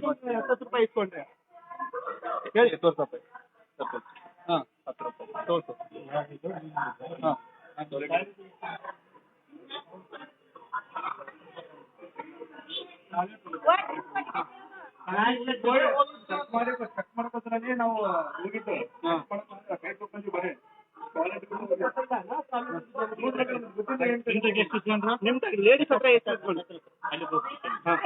ಇಸ್ಕೊಂಡ್ರೆ ಹತ್ತತ್ತು ರೂಪಾಯಿ ಇಸ್ಕೊಂಡ್ರೆ ಹೇಳಿ. ತೋರ್ಸಪ್ಪ ಹಾಂ ಹತ್ತು ರೂಪಾಯಿ. ತೋರ್ಸು. ಹಾಂ. ಚೆಕ್ ಮಾಡಿ ಚೆಕ್ ಮಾಡ್ಕೋದ್ರಲ್ಲಿ ನಾವು? ಹೋಗಿದ್ದು. ಹಾಂ. ಕೈ ತಗೊಂಡು ಬರೀ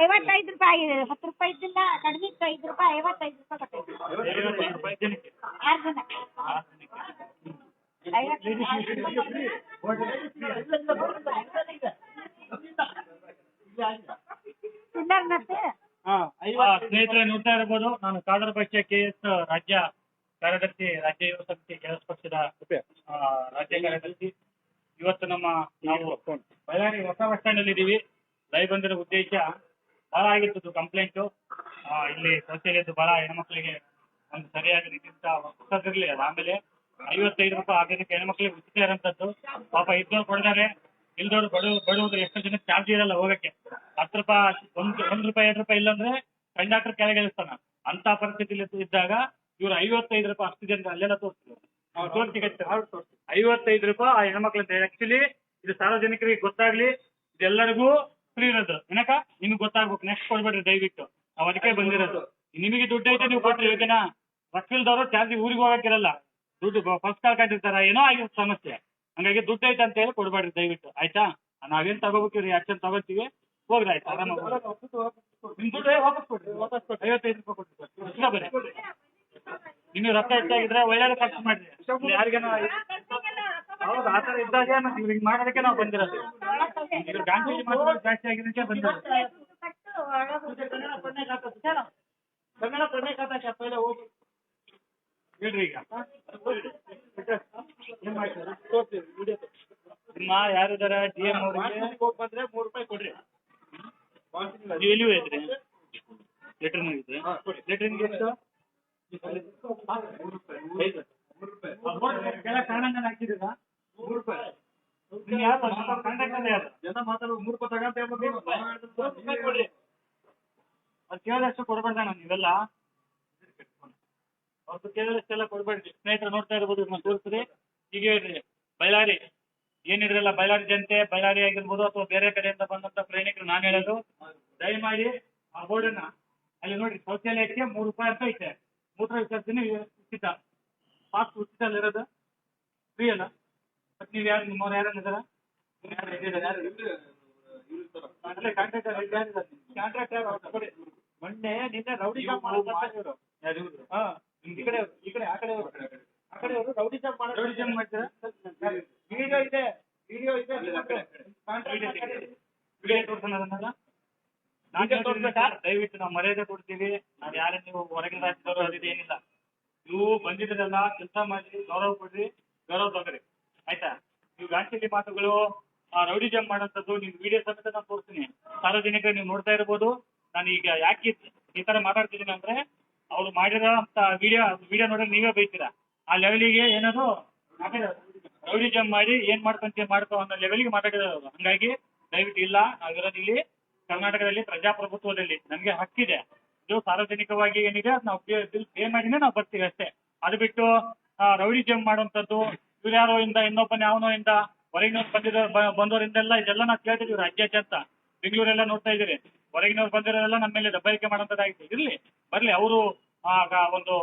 ಐವತ್ತೈದು ರೂಪಾಯಿ ಹತ್ತು ರೂಪಾಯಿ ಇದ್ದಿಲ್ಲ, ಕಡಿಮೆ ಇತ್ತು, ಐದು ರೂಪಾಯಿ, ಐವತ್ತೈದು ರೂಪಾಯಿ ಆರು ಜನ ಸ್ನೇಹಿತರೆ ನೋಡ್ತಾ ಇರಬಹುದು ನಾನು ಕಾದರ ಪಕ್ಷ ಕೆ ಎಸ್ ರಾಜ್ಯ ಕಾರ್ಯದರ್ಶಿ ರಾಜ್ಯ ಯುವ ಸಮಿತಿ ಕೆಲಸ ಪಕ್ಷದ ರಾಜ್ಯ ಕಾರ್ಯದರ್ಶಿ. ಇವತ್ತು ನಮ್ಮ ನಾವು ಬಳ್ಳಾರಿ ಹೊಸ ಬಸ್ ಸ್ಟ್ಯಾಂಡ್ ಅಲ್ಲಿ ಇದೀವಿ ಲೈವ್ ಬಂದಿರೋ ಉದ್ದೇಶ ಬಹಳ ಆಗಿತ್ತು ಕಂಪ್ಲೇಂಟ್ ಇಲ್ಲಿ ಶೌಚಾಲಯದ್ದು ಬಹಳ ಹೆಣ್ಮಕ್ಳಿಗೆ ಒಂದು ಸರಿಯಾಗಿ ರೀತಿಯಿಂದ ಹೊಸದಿರ್ಲಿ ಅದ. ಆಮೇಲೆ ಐವತ್ತೈದು ರೂಪಾಯಿ ಆಗಿದ್ದಕ್ಕೆ ಹೆಣ್ಮಕ್ಳಿಗೆ ಉಚಿತ ಇರೋಂಥದ್ದು ಪಾಪ ಇದ್ದವ್ರು ಕೊಡ್ತಾರೆ. ಇಲ್ದವ್ರು ಬಡ ಬಡವ್ರು ಎಷ್ಟು ಜನ ಚಾರ್ಜ್ ಇರಲ್ಲ ಹೋಗಕ್ಕೆ. ಹತ್ತು ರೂಪಾಯಿ ಒಂದ್ ಒಂದ್ ರೂಪಾಯಿ ಎರಡು ರೂಪಾಯಿ ಇಲ್ಲಾಂದ್ರೆ ಕಂಡಕ್ಟರ್ ಕೆಳಗೆ ಇಳಿಸ್ತಾನ. ಅಂತ ಪರಿಸ್ಥಿತಿಲಿ ಇದ್ದಾಗ ಇವ್ರು ಐವತ್ತೈದು ರೂಪಾಯಿ ಅಷ್ಟು ಜನ ಅಲ್ಲೆಲ್ಲ ತೋರಿಸ್ತಾರೆ ತೋರಿಸಿ ಐವತ್ತೈದು ರೂಪಾಯಿ ಆ ಹೆಣ್ಮಕ್ಳು ಆಕ್ಚುಲಿ ಇದು ಸಾರ್ವಜನಿಕರಿಗೆ ಗೊತ್ತಾಗ್ಲಿ ಇದೆಲ್ಲರಿಗೂ ಫ್ರೀ ಇರೋದು. ಏನಕ್ಕ? ನಿಮ್ಗೆ ಗೊತ್ತಾಗ್ಬೇಕು. ನೆಕ್ಸ್ಟ್ ಕೊಡ್ಬೇಡ್ರಿ ದಯವಿಟ್ಟು. ನಾವ್ ಅದಕ್ಕೆ ಬಂದಿರೋದು. ನಿಮಗೆ ದುಡ್ಡು ಐತೆ ನೀವು ಕೊಟ್ರಿ ಓಕೆನಾ? ವಕೀಲ್ದವರು ಚಾರ್ಜಿ ಊರಿಗೆ ಹೋಗಕ್ಕಿರಲ್ಲ. ದುಡ್ಡು ಫಸ್ಟ್ ಕಾಲ್ ಕಟ್ಟಿರ್ತಾರ. ಏನೋ ಆಗಿರುತ್ತೆ ಸಮಸ್ಯೆ. ಹಂಗಾಗಿ ದುಡ್ಡು ಐತೆ ಅಂತ ಹೇಳಿ ಕೊಡ್ಬೇಡ್ರಿ ದಯವಿಟ್ಟು. ಆಯ್ತಾ? ನಾವೇನ್ ತಗೋಬೇಕ್ರಿ ಆಕ್ಷನ್ ತಗೋತೀವಿ. ಹೋಗ್ರಿ ಆಯ್ತಾ. ಆರಾಮಾಗಿ. ನಿಮ್ ದುಡ್ಡು ವಾಪಸ್ ಕೊಡ್ರಿ ವಾಪಸ್ ಕೊಡ್ರಿ. ಐವತ್ತೈದು ರೂಪಾಯಿ ಕೊಡ್ರಿ. ಬರ್ರಿ ನಿಮ್ಗೆ ರೊಕ್ಕ ಹೆಚ್ಚಾಗಿದ್ರೆ ಒಳ್ಳೆ ಖರ್ಚು ಮಾಡ್ರಿ. ಇಲ್ಲಿ ಯಾರಿಗೇನೋ ಹೌದು ಆ ಥರ ಇದ್ದಾಗ ಇವ್ರಿಗೆ ಮಾಡೋದಕ್ಕೆ ನಾವು ಬಂದಿರೋದು. ಇವ್ರು ಮಾತು ಜಾಸ್ತಿ ಆಗಿದ್ದಕ್ಕೆ ಬಂದಿರೋದು. ಹೇಳ್ರಿ ಈಗ. ಏನ್ ಮಾಡ್ತೀರಾ? ತೋರ್ಸ್ತೀವಿ ವಿಡಿಯೋ ನಿಮ್ಮ ಯಾರಿದಾರ ಡಿ ಎಂ ಅವರಿಗೆ? ಹೋಗಿ ಬಂದ್ರೆ ಮೂರು ರೂಪಾಯಿ ಕೊಡ್ರಿ ನೀವು ಎಲ್ಲಿ ಹೋಗಿದ್ರಿ ಲೆಟರ್ ಹೋಗಿದ್ರಿ ಲೆಟ್ರಿನ್ಗೆ ಎಷ್ಟು? ಜನ ಮಾತಾಡೋ ಮೂರು ರೂಪಾಯಿ ಕೇಳಿದಷ್ಟು ಕೊಡ್ಬೇಡ ನೀವೆಲ್ಲ ಅವ್ರು ಕೇಳಿದಷ್ಟೆಲ್ಲ ಕೊಡ್ಬೇಡ್ರಿ ಸ್ನೇಹಿತರು ನೋಡ್ತಾ ಇರ್ಬೋದು ನಾನು ಈಗ ಹೇಳ್ರಿ ಬಳ್ಳಾರಿ ಏನಿದ್ರಲ್ಲ ಬಳ್ಳಾರಿ ಜನತೆ ಬಳ್ಳಾರಿ ಆಗಿರ್ಬೋದು ಅಥವಾ ಬೇರೆ ಕಡೆಯಿಂದ ಬಂದಂತ ಪ್ರಯಾಣಿಕರು ನಾನು ಹೇಳೋದು ದಯಮಾಡಿ ಆ ಬೋರ್ಡನ್ನ ಅಲ್ಲಿ ನೋಡಿ ಶೌಚಾಲಯಕ್ಕೆ ಮೂರು ರೂಪಾಯಿ ಅಂತ ಐತೆ. ಮೂತ್ರ ವಿಸರ್ಜನೆ ಉಚಿತ ಫಾಸ್ಟ್ ಉಚಿತ ಅಲ್ಲಿರೋದು ಫ್ರೀ ಅಲ್ಲ. ಮತ್ತೆ ನೀವು ಯಾರು ನಿಮ್ಮವ್ರು ಯಾರು ಇದಾರ ಕಾಂಟ್ರಾಕ್ಟ್ ಕಾಂಟ್ರಾಕ್ಟ್ ಮೊನ್ನೆ ನಿನ್ನೆ ರೌಡಿ ಈ ಕಡೆ ಈ ಕಡೆ ಆ ಕಡೆ. ಆ ಕಡೆ ಅವರು ರೌಡಿ ಜಾಮ್ ಮಾಡೋದು ರೌಡಿ ಜಾಮ್ ಮಾಡ್ತೀರಾ? ವಿಡಿಯೋ ಇದೆ ವಿಡಿಯೋ ಇದೆ. ವಿಡಿಯೋ ತೋರ್ಸೋಣ ಅದನ್ನೆಲ್ಲ? ಸರ್, ದಯವಿಟ್ಟು ನಾವು ಮರ್ಯಾದೆ ಕೊಡ್ತೀವಿ ನಾವ್ ಯಾರೇ ನೀವು ಹೊರಗಿನ ರಾಜ್ಯದವರು ಅದು ಇದು ಏನಿಲ್ಲ. ನೀವು ಬಂದಿದ್ರಲ್ಲ ಕೆಲಸ ಮಾಡಿ ಗೌರವ ಕೊಡ್ರಿ ಗೌರವ ತಗೋರಿ. ಆಯ್ತಾ? ನೀವು ಗಾಂಚಲಿ ಮಾತುಗಳು ರೌಡಿ ಜಂಪ್ ಮಾಡೋಂಥದ್ದು ನೀವು ವಿಡಿಯೋ ಸಮೇತ ನಾನು ತೋರಿಸ್ತೀನಿ. ಸಾರ್ವಜನಿಕರು ನೀವು ನೋಡ್ತಾ ಇರ್ಬೋದು. ನಾನು ಈಗ ಯಾಕೆ ಈ- ತರ ಮಾತಾಡ್ತಿದ್ದೀನಿ ಅಂದ್ರೆ ಅವ್ರು ಮಾಡಿರೋ ವಿಡಿಯೋ ವಿಡಿಯೋ ನೋಡಿದ್ರೆ ನೀವೇ ಬೈತೀರಾ? ಆ ಲೆವೆಲಿಗೆ ಏನದು ರೌಡಿ ಜಂಪ್ ಮಾಡಿ ಏನ್ ಮಾಡ್ಕೊಂತೀವಿ ಮಾಡ್ಕೋ ಅನ್ನೋ ಲೆವೆಲ್ಗೆ ಮಾತಾಡಿದ್ರು ಹಂಗಾಗಿ ದಯವಿಟ್ಟು ಇಲ್ಲ ನಾವಿರೋದು ಇಲ್ಲಿ ಕರ್ನಾಟಕದಲ್ಲಿ ಪ್ರಜಾಪ್ರಭುತ್ವದಲ್ಲಿ ನಮಗೆ ಹಕ್ಕಿದೆ. ಇದು ಸಾರ್ವಜನಿಕವಾಗಿ ಏನಿದೆ ಅದ್ ನಾವು ಬಿಲ್ ಪೇ ಮಾಡಿನೇ ನಾವು ಬರ್ತೀವಿ ಅಷ್ಟೇ. ಅದು ಬಿಟ್ಟು ರೌಡಿ ಜಮ್ ಮಾಡುವಂತದ್ದು ಇವ್ರು ಇಂದ ಇನ್ನೊಬ್ಬನ ಯಾವನೋ ಇಂದ ಹೊರಗಿನವ್ರು ಬಂದಿರೋ ಬಂದವರಿಂದ ಬಂದವರಿಂದೆಲ್ಲ ಇದೆಲ್ಲ ನಾವು ಕೇಳ್ತಿದೀವಿ, ರಾಜ್ಯಾದ್ಯಂತ. ಬೆಂಗಳೂರೆಲ್ಲ ನೋಡ್ತಾ ಇದೀರಿ ಹೊರಗಿನವ್ರು ಬಂದಿರೋರೆಲ್ಲ ನಮ್ಮ ಮೇಲೆ ದಬ್ಬಾಳಿಕೆ ಮಾಡುವಂತದಾಗಿತ್ತು ಇರ್ಲಿ, ಬರ್ಲಿ, ಅವರು ಒಂದು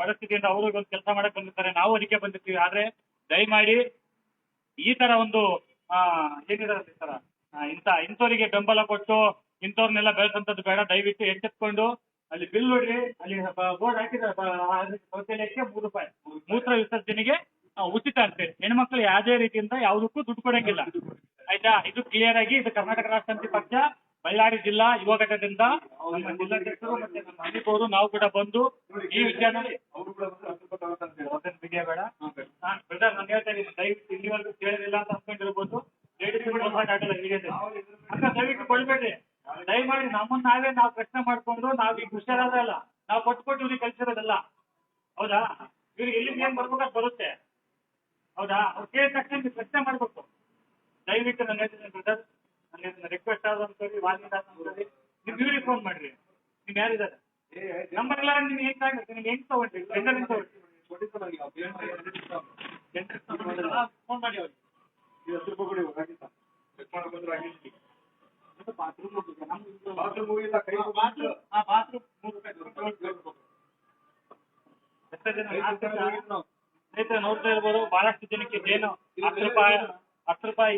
ಪರಿಸ್ಥಿತಿಯಿಂದ ಅವರು ಒಂದು ಕೆಲಸ ಮಾಡಕ್ ಬಂದಿರ್ತಾರೆ, ನಾವು ಅದಕ್ಕೆ ಬಂದಿರ್ತೀವಿ. ಆದ್ರೆ ದಯಮಾಡಿ ಈ ತರ ಒಂದು, ಆ ಏನಿದಾರೆ ಈ ಆ, ಇಂಥವರಿಗೆ ಬೆಂಬಲ ಕೊಟ್ಟು ಇಂಥವ್ರನ್ನೆಲ್ಲ ಬೆಳೆಸಂತದ್ದು ಬೇಡ. ದಯವಿಟ್ಟು ಎಚ್ಚೆತ್ಕೊಂಡು ಅಲ್ಲಿ ಬಿಲ್ ನೋಡ್ರಿ. ಅಲ್ಲಿ ಬೋರ್ಡ್ ಹಾಕಿದ್ರೆ ಶೌಚಾಲಯಕ್ಕೆ ಮೂರು ರೂಪಾಯಿ. ಮೂತ್ರ ವಿಸರ್ಜನೆಗೆ ಉಚಿತ ಅಂತೆ. ಹೆಣ್ಮಕ್ಳು ಯಾವುದೇ ರೀತಿಯಿಂದ ಯಾವುದಕ್ಕೂ ದುಡ್ಡು ಕೊಡಂಗಿಲ್ಲ. ಆಯ್ತಾ? ಇದು ಕ್ಲಿಯರ್ ಆಗಿ ಇದು ಕರ್ನಾಟಕ ರಾಷ್ಟ್ರ ಸಮಿತಿ ಪಕ್ಷ ಬಳ್ಳಾರಿ ಜಿಲ್ಲಾ ಯುವ ಘಟಕದಿಂದ ನಮ್ಮ ಜಿಲ್ಲಾಧ್ಯಕ್ಷರು ಮತ್ತೆ ನಮ್ಮ ನಾವು ಕೂಡ ಬಂದು ಈ ವಿಚಾರ ಬೇಡ ನಾನು ಹೇಳ್ತಾ ಇದ್ದೀನಿ. ದಯವಿಟ್ಟು ಇಲ್ಲಿವರೆಗೂ ಕೇಳಿಲ್ಲ ಅಂತ ಅನ್ಕೊಂಡಿರ್ಬೋದು ಲೇಡೀಸ್ ಕೂಡ ಆಗಲ್ಲ ಹೀಗಿದೆ ಅಕ್ಕ, ದಯವಿಟ್ಟು ಕೊಡ್ಬೇಡ್ರಿ ದಯಮಾಡಿ ನಮ್ಮನ್ನ ನಾವೇ ನಾವು ಪ್ರಶ್ನೆ ಮಾಡ್ಕೊಂಡು ನಾವ್ ಈಗ ಹುಷಾರಾದ್ರಲ್ಲ ನಾವು ಕೊಟ್ಟು ಇವ್ರಿಗೆ ಕಲ್ಸಿರೋದಲ್ಲ ಹೌದಾ? ಇವ್ರಿಗೆ ಎಲ್ಲಿಂದ ಏನ್ ಬರ್ಬೇಕಾದ್ ಬರುತ್ತೆ. ಹೌದಾ? ಅವ್ರು ಕೇಳಿದ ತಕ್ಷಣ ನೀವು ಪ್ರಶ್ನೆ ಮಾಡ್ಬೇಕು. ದಯವಿಟ್ಟು ನನ್ನ ಹೇಳ್ತೀನಿ ಬ್ರದರ್ ನನ್ನ ರಿಕ್ವೆಸ್ಟ್ ಆದ್ರಿ ಆದಂತವ್ರಿ ನೀವು ಇವ್ರಿಗೆ ಫೋನ್ ಮಾಡ್ರಿ. ನಿಮ್ ಯಾರಿದ್ದಾರೆ? ನಂಬರ್ ಇಲ್ಲ ನಿಮ್ಗೆ ಹೆಂಗ್ ಆಗುತ್ತೆ ನಿಮ್ಗೆ ಹೆಂಗ್ ತಗೊಂಡ್ರಿ? ಎಂಟರ್ ತಗೊಂಡ್ರಿ? ಫೋನ್ ಮಾಡಿ ಅವ್ರಿಗೆ ನೋಡ್ತಾ ಇರ್ಬೋದು ಬಹಳಷ್ಟು ಜನಕ್ಕೆ ಜೇನು ಹತ್ತು ರೂಪಾಯಿ. ಹತ್ತು ರೂಪಾಯಿ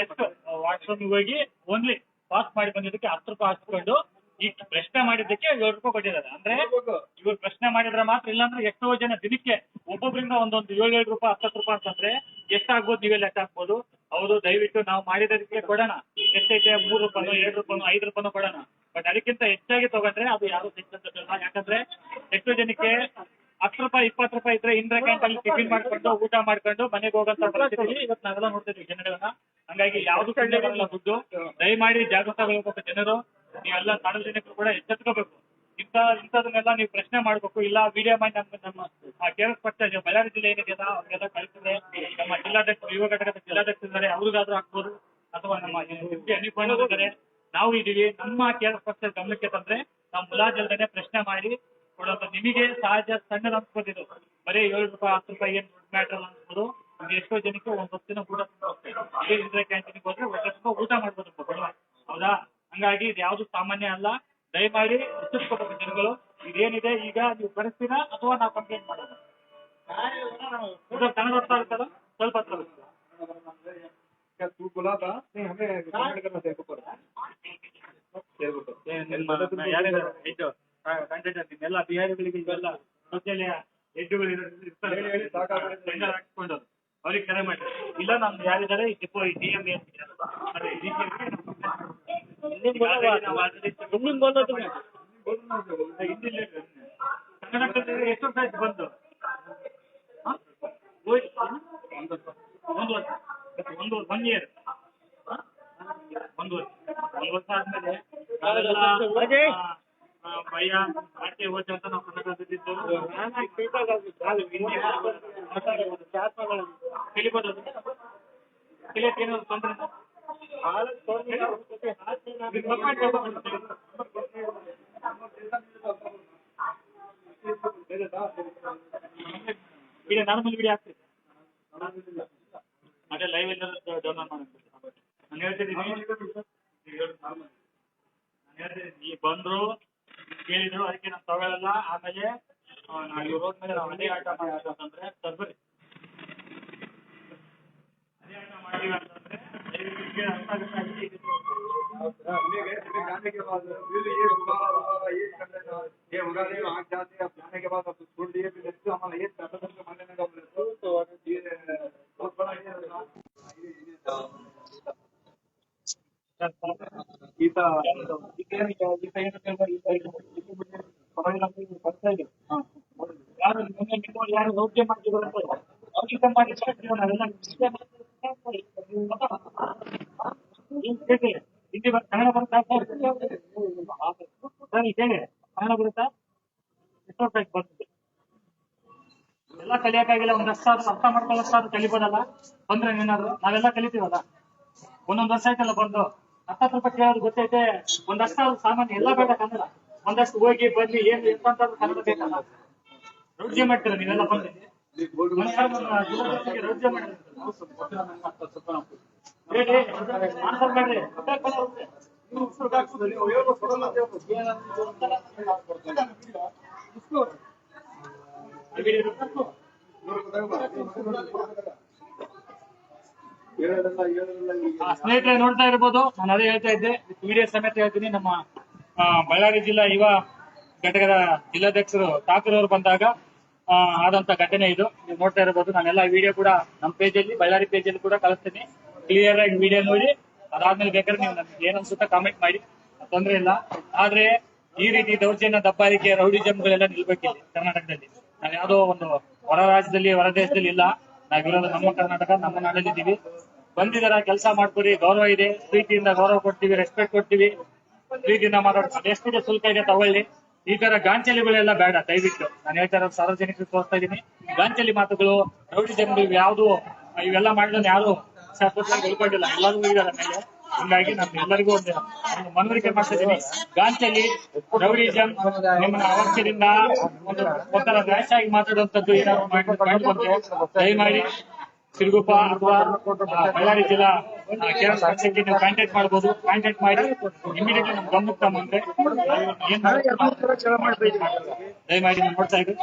ಎಷ್ಟು ವಾಶ್ರೂಮ್ ಹೋಗಿ ಓನ್ಲಿ ಪಾಸ್ ಮಾಡಿ ಬಂದಿದ್ದಕ್ಕೆ ಹತ್ತು ರೂಪಾಯಿ ಹಾಕಿಕೊಂಡು ಈ ಪ್ರಶ್ನೆ ಮಾಡಿದ್ದಕ್ಕೆ ಏಳು ರೂಪಾಯಿ ಕೊಟ್ಟಿದ್ದಾರೆ ಅಂದ್ರೆ ಇವ್ರು ಪ್ರಶ್ನೆ ಮಾಡಿದ್ರೆ ಮಾತ್ರ ಇಲ್ಲಾಂದ್ರೆ ಎಷ್ಟೋ ಜನ ದಿನಕ್ಕೆ ಒಬ್ಬೊಬ್ಬರಿಂದ ಒಂದೊಂದು ಏಳು ಏಳು ರೂಪಾಯಿ ಹತ್ತತ್ತು ರೂಪಾಯಿ ಅಂತಂದ್ರೆ ಎಷ್ಟಾಗ್ಬೋದು ನೀವೇ ಲೆಕ್ಕ ಹಾಕ್ಬೋದು ಹೌದು, ದಯವಿಟ್ಟು ನಾವು ಮಾಡಿದ್ದಕ್ಕೆ ಕೊಡೋಣ. ಎಷ್ಟೈತೆ? ಮೂರು ರೂಪಾಯಿ ಎರಡು ರೂಪಾಯಿ ಐದು ರೂಪಾಯಿ ಕೊಡೋಣ. ಬಟ್ ಅದಕ್ಕಿಂತ ಹೆಚ್ಚಾಗಿ ತಗೊಂಡ್ರೆ ಅದು ಯಾರು ಯಾಕಂದ್ರೆ ಎಷ್ಟು ಜನಕ್ಕೆ ಹತ್ತು ರೂಪಾಯಿ, ಇಪ್ಪತ್ತು ರೂಪಾಯಿ ಇದ್ರೆ ಇಂದ್ರ ಕ್ಯಾಂಟಲ್ಲಿ ಟಿಫಿನ್ ಮಾಡ್ಕೊಂಡು, ಊಟ ಮಾಡ್ಕೊಂಡು ಮನೆಗೆ ಹೋಗಂತ ಪರಿಸ್ಥಿತಿ ಇವತ್ತು ನಾವೆಲ್ಲ ನೋಡ್ತಿದ್ವಿ ಜನಗಳನ್ನ. ಹಂಗಾಗಿ ಯಾವ್ದು ಕಡೆ ಬರಲ್ಲ ದುಡ್ಡು. ದಯಮಾಡಿ ಜಾಗೃತಗೊಳ್ಬೇಕು ಜನರು. ನೀವೆಲ್ಲ ಸಾರ್ವಜನಿಕರು ಕೂಡ ಎಚ್ಚೆತ್ಕೋಬೇಕು. ಇಂಥ, ಇಂಥದನ್ನೆಲ್ಲ ನೀವು ಪ್ರಶ್ನೆ ಮಾಡ್ಬೇಕು. ಇಲ್ಲ ವಿಡಿಯೋ ಮಾಡಿ ನಮ್ಮ ನಮ್ಮ, ಆ ಕೇರಳ ಪಕ್ಷ ಬಳ್ಳಾರಿ ಜಿಲ್ಲೆ ಏನಿದೆಯಲ್ಲ ಅವ್ರಿಗೆಲ್ಲ ಕಳಿಸಿದ್ರೆ, ನಮ್ಮ ಜಿಲ್ಲಾಧ್ಯಕ್ಷರು ಯುವ ಘಟಕದ ಜಿಲ್ಲಾಧ್ಯಕ್ಷರಿದ್ದಾರೆ ಅವ್ರಿಗಾದ್ರೂ ಹಾಕ್ಬೋದು. ಅಥವಾ ನಮ್ಮ ಇದ್ದಾರೆ. ನಾವು ಇದೀವಿ. ನಮ್ಮ ಕೇರಳ ಪಕ್ಷದ ಗಮನಕ್ಕೆ ತಂದ್ರೆ ನಾವು ಮುಲಾಜಲ್ದೇ ಪ್ರಶ್ನೆ ಮಾಡಿ ಕೊಡೋದು. ನಿಮಗೆ ಸಹಜ ಸಣ್ಣದ ಅನ್ಸ್ಬೋದು ಬರೀ ಏಳು ರೂಪಾಯಿ, ಹತ್ತು ರೂಪಾಯಿ ಏನು ದೊಡ್ಡ ಮ್ಯಾಟರ್ ಅನ್ಸ್ಬೋದು ಎಷ್ಟೋ ಜನಕ್ಕೆ ಒಂದ್ ಹೊತ್ತಿನ ಊಟ ಇಂದಿರಾ ಕ್ಯಾಂಟೀನ್ಗೆ ಹೋದ್ರೆ ಒಂದು ಊಟ ಮಾಡ್ಬೋದು ಹೌದಾ? ಹಂಗಾಗಿ ಇದು ಯಾವುದು ಸಾಮಾನ್ಯ ಅಲ್ಲ. ದಯಮಾಡಿ ಎಚ್ಚರಿಸ್ಕೋಬೇಕು ಜನಗಳು ಇದೇನಿದೆ ಈಗ ನೀವು ಕಳಿಸ್ತೀರಾ ಅಥವಾ ನಾವು ಕಂಪ್ಲೇಂಟ್ ಮಾಡೋಣ ಇದು ಕನ್ನಡ ಅರ್ಥ ಆಗುತ್ತಲ್ಲ ಸ್ವಲ್ಪ ಹತ್ರ ಬನ್ನಿ. तू बोला था नहीं हमें कमेंट करना तेरे को पड़ा तेरे को ಏ, ನಿಮ್ಮ ಯಾರಿದ್ದಾರೆ ಇದು ಕಂಟೆಂಟ್ ನಿಮ್ಮೆಲ್ಲ ಬಿಹಾರಿಗಳಿಗೆ ಇವೆಲ್ಲ ಶೌಚಾಲಯ ಹೆಡ್ಡುಗಳು ಇರ್ತಾರೆ ಹೇಳಿ, ಹೇಳಿ, ಸಾಕಾಗಿದೆ. ಟೆಂಡರ್ ಹಾಕ್ಸ್ಕೊಂಡು ಅವ್ರಿಗೆ ಕರೆ ಮಾಡಿ ಇಲ್ಲ ನಮ್ದು ಯಾರಿದ್ದಾರೆ ಈ ಡಿಪೋ ಈ ಡಿ ಎಂ ಅದೇ ಡಿ ಎಷ್ಟು ವರ್ಷ ಆಯ್ತು ಬಂದು. ಒಂದು ವರ್ಷ ಒಂದು ಒನ್ ಇಯರ್ ಒಂದು ವರ್ಷ ಒಂದು ವರ್ಷ ಆದ್ಮೇಲೆ ಭಯ ಆಚೆ ಅಂತ ನಾವು ಅದು. ಕಲಿಯಕ್ಕೆ ಏನಾದ್ರು ತೊಂದ್ರೆ ವಿಡಿಯೋ ನಾರ್ಮಲ್ ವಿಡಿಯೋ ಆಗ್ತದೆ ಅದೇ ಲೈವ್ ಎಲ್ಲ ಡೌನ್ಲೋಡ್ ಮಾಡೋದು ನಾನು ಹೇಳ್ತಿದ್ದೀನಿ ನಾನು ಹೇಳ್ತಿದ್ದೀನಿ ಈ ಬಂದ್ರು ಕೇಳಿದ್ರು ಅದಕ್ಕೆ ನಾನು ತಗೊಳ್ಳಲ್ಲ ಆಮೇಲೆ ಆ, ನಾವು ಇವ್ರು ಹೋದ್ಮೇಲೆ ನಾವು ಅದೇ ಆಟ ಮಾಡೋದು ಅಂತಂದ್ರೆ ತರ್ಬರಿ ಅದೇ ಆಟ ಮಾಡ್ತೀವಿ ಅಂತಂದ್ರೆ ದಯವಿಟ್ಟು ನಿಮ್ಗೆ ಅರ್ಥ ಆಗುತ್ತೆ ಯಾರು ಯೋಗ್ಯ ಮಾಡಿದ್ರು ಅವ್ರಿಗೆ ತಮ್ಮ ಇಷ್ಟ ನಾವೆಲ್ಲ ಬರ್ ಕನ್ನಡ ಬರುತ್ತಾ ಸರ್ ಸರ್ ಈಗ ಹೇಳಿ ಕನ್ನಡ ಬರುತ್ತಾ ಎಷ್ಟು ವರ್ಷ ಬರ್ತದೆ ಎಲ್ಲ ಕಲಿಯಕ್ಕಾಗಿಲ್ಲ ಒಂದ್ ವರ್ಷ ಆದ್ರೂ ಅರ್ಥ ಮಾಡ್ಕೊಳ್ಳೋಷ್ಟು ಕಲಿಬೋದಲ್ಲ ಬಂದ್ರೆ ಏನಾದ್ರು ನಾವೆಲ್ಲ ಕಲಿತೀವಲ್ಲ. ಒಂದೊಂದ್ ವರ್ಷ ಆಯ್ತಲ್ಲ ಬಂದು ಹತ್ತತ್ತು ರೂಪಾಯಿ ಕೇಳೋದು ಗೊತ್ತೈತೆ ಒಂದಷ್ಟು ಸಾಮಾನ್ಯ ಎಲ್ಲ ಬೇಡ ಕನ್ನಡ ಒಂದಷ್ಟು ಹೋಗಿ ಬನ್ನಿ ಏನು ಎಂತ ಕನ್ನಡ ಬೇಕಲ್ಲ ರೌಜ್ಯ ಮಾಡ್ತೀರ? ನೀವೆಲ್ಲ ಬಂದ್ರೆ ರೌಜ್ಯ ಯಾರು ಸ್ನೇಹಿತರೆ ನೋಡ್ತಾ ಇರ್ಬೋದು, ನಾನು ಅದೇ ಹೇಳ್ತಾ ಇದ್ದೆ. ವಿಡಿಯೋ ಸಮೇತ ಹೇಳ್ತೀನಿ. ನಮ್ಮ ಬಳ್ಳಾರಿ ಜಿಲ್ಲಾ ಯುವ ಘಟಕದ ಜಿಲ್ಲಾಧ್ಯಕ್ಷರು ಠಾಕೂರ್ ಅವರು ಬಂದಾಗ ಆದಂತ ಘಟನೆ ಇದು. ನೀವು ನೋಡ್ತಾ ಇರ್ಬೋದು, ನಾನೆಲ್ಲ ವಿಡಿಯೋ ಕೂಡ ನಮ್ಮ ಪೇಜಲ್ಲಿ ಬಳ್ಳಾರಿ ಪೇಜಲ್ಲಿ ಕೂಡ ಕಳಿಸ್ತೀನಿ. ಕ್ಲಿಯರ್ ಆಗಿ ವಿಡಿಯೋ ನೋಡಿ, ಅದಾದ್ಮೇಲೆ ಬೇಕಾದ್ರೆ ನೀವು ನಮ್ಗೆ ಏನನ್ಸುತ್ತ ಕಾಮೆಂಟ್ ಮಾಡಿ. ತೊಂದ್ರೆ ಇಲ್ಲ. ಆದ್ರೆ ಈ ರೀತಿ ದೌರ್ಜನ್ಯ, ದಬ್ಬಾಳಿಕೆ ರೌಡಿಜಮ್ಗಳೆಲ್ಲ ನಿಲ್ಬೇಕಿಲ್ಲ ಕರ್ನಾಟಕದಲ್ಲಿ. ನಾವ್ ಯಾವ್ದೋ ಒಂದು ಹೊರ ರಾಜ್ಯದಲ್ಲಿ, ಹೊರ ದೇಶದಲ್ಲಿ ಇಲ್ಲ. ನಾವಿರೋದು ನಮ್ಮ ಕರ್ನಾಟಕ, ನಮ್ಮ ನಾಡಲ್ಲಿ ಇದ್ದೀವಿ ಬಂದಿದಾರ, ಕೆಲಸ ಮಾಡ್ಕೊರಿ ಗೌರವ ಇದೆ. ಪ್ರೀತಿಯಿಂದ ಗೌರವ ಕೊಡ್ತೀವಿ ರೆಸ್ಪೆಕ್ಟ್ ಕೊಡ್ತೀವಿ. ಪ್ರೀತಿಯಿಂದ ಮಾತಾಡ್ತೀವಿ. ಎಷ್ಟಿದೆ ಶುಲ್ಕ ಇದೆ ತಗೊಳ್ಳಿ. ಈ ತರ ಗಾಂಚಲಿಗಳೆಲ್ಲ ಬೇಡ, ದಯವಿಟ್ಟು. ನಾನು ಹೇಳ್ತಾರ ಇರೋದು ಸಾರ್ವಜನಿಕರಿಗೆ ತೋರಿಸ್ತಾ ಇದ್ದೀನಿ. ಗಾಂಚಲಿ ಮಾತುಗಳು ರೌಡಿ ಜನಗಳು ಯಾವ್ದು ಇವೆಲ್ಲ ಮಾಡಿದ್ರೆ ಯಾರು? ಶಾಶ್ವತವಾಗಿ ಉಳ್ಕೊಂಡಿಲ್ಲ ಮೇಲೆ ಹೀಗಾಗಿ ನಾನು ಎಲ್ಲರಿಗೂ ಒಂದು ಮನವರಿಕೆ ಮಾಡ್ತಾ ಗಾಂಧಿಯಲ್ಲಿ ರೌಡಿಸಂ ನಿಮ್ಮನ್ನ ಅವಶ್ಯದಿಂದ ಒಂದು ಮಾತಾಡುವಂತದ್ದು ಏನಾದ್ರು ಮಾಡಿ ಕಂಡು ಬಂದ್ರೆ ದಯಮಾಡಿ ಸಿರುಗುಪ್ಪ ಅಥವಾ ಬಳ್ಳಾರಿ ಜಿಲ್ಲಾ ಕೇರಳ ಪಕ್ಷಕ್ಕೆ ನೀವು ಕಾಂಟ್ಯಾಕ್ಟ್ ಮಾಡಬಹುದು ಕಾಂಟ್ಯಾಕ್ಟ್ ಮಾಡಿ ಇಮಿಡಿಯೇಟ್ಲಿ ನಮ್ಗೆ ಗಮನಕ್ಕೆ ತಗೊಂಡ್ರೆ ಏನ್ ದಯಮಾಡಿ ನಾನು ನೋಡ್ತಾ ಇದ್ದೀನಿ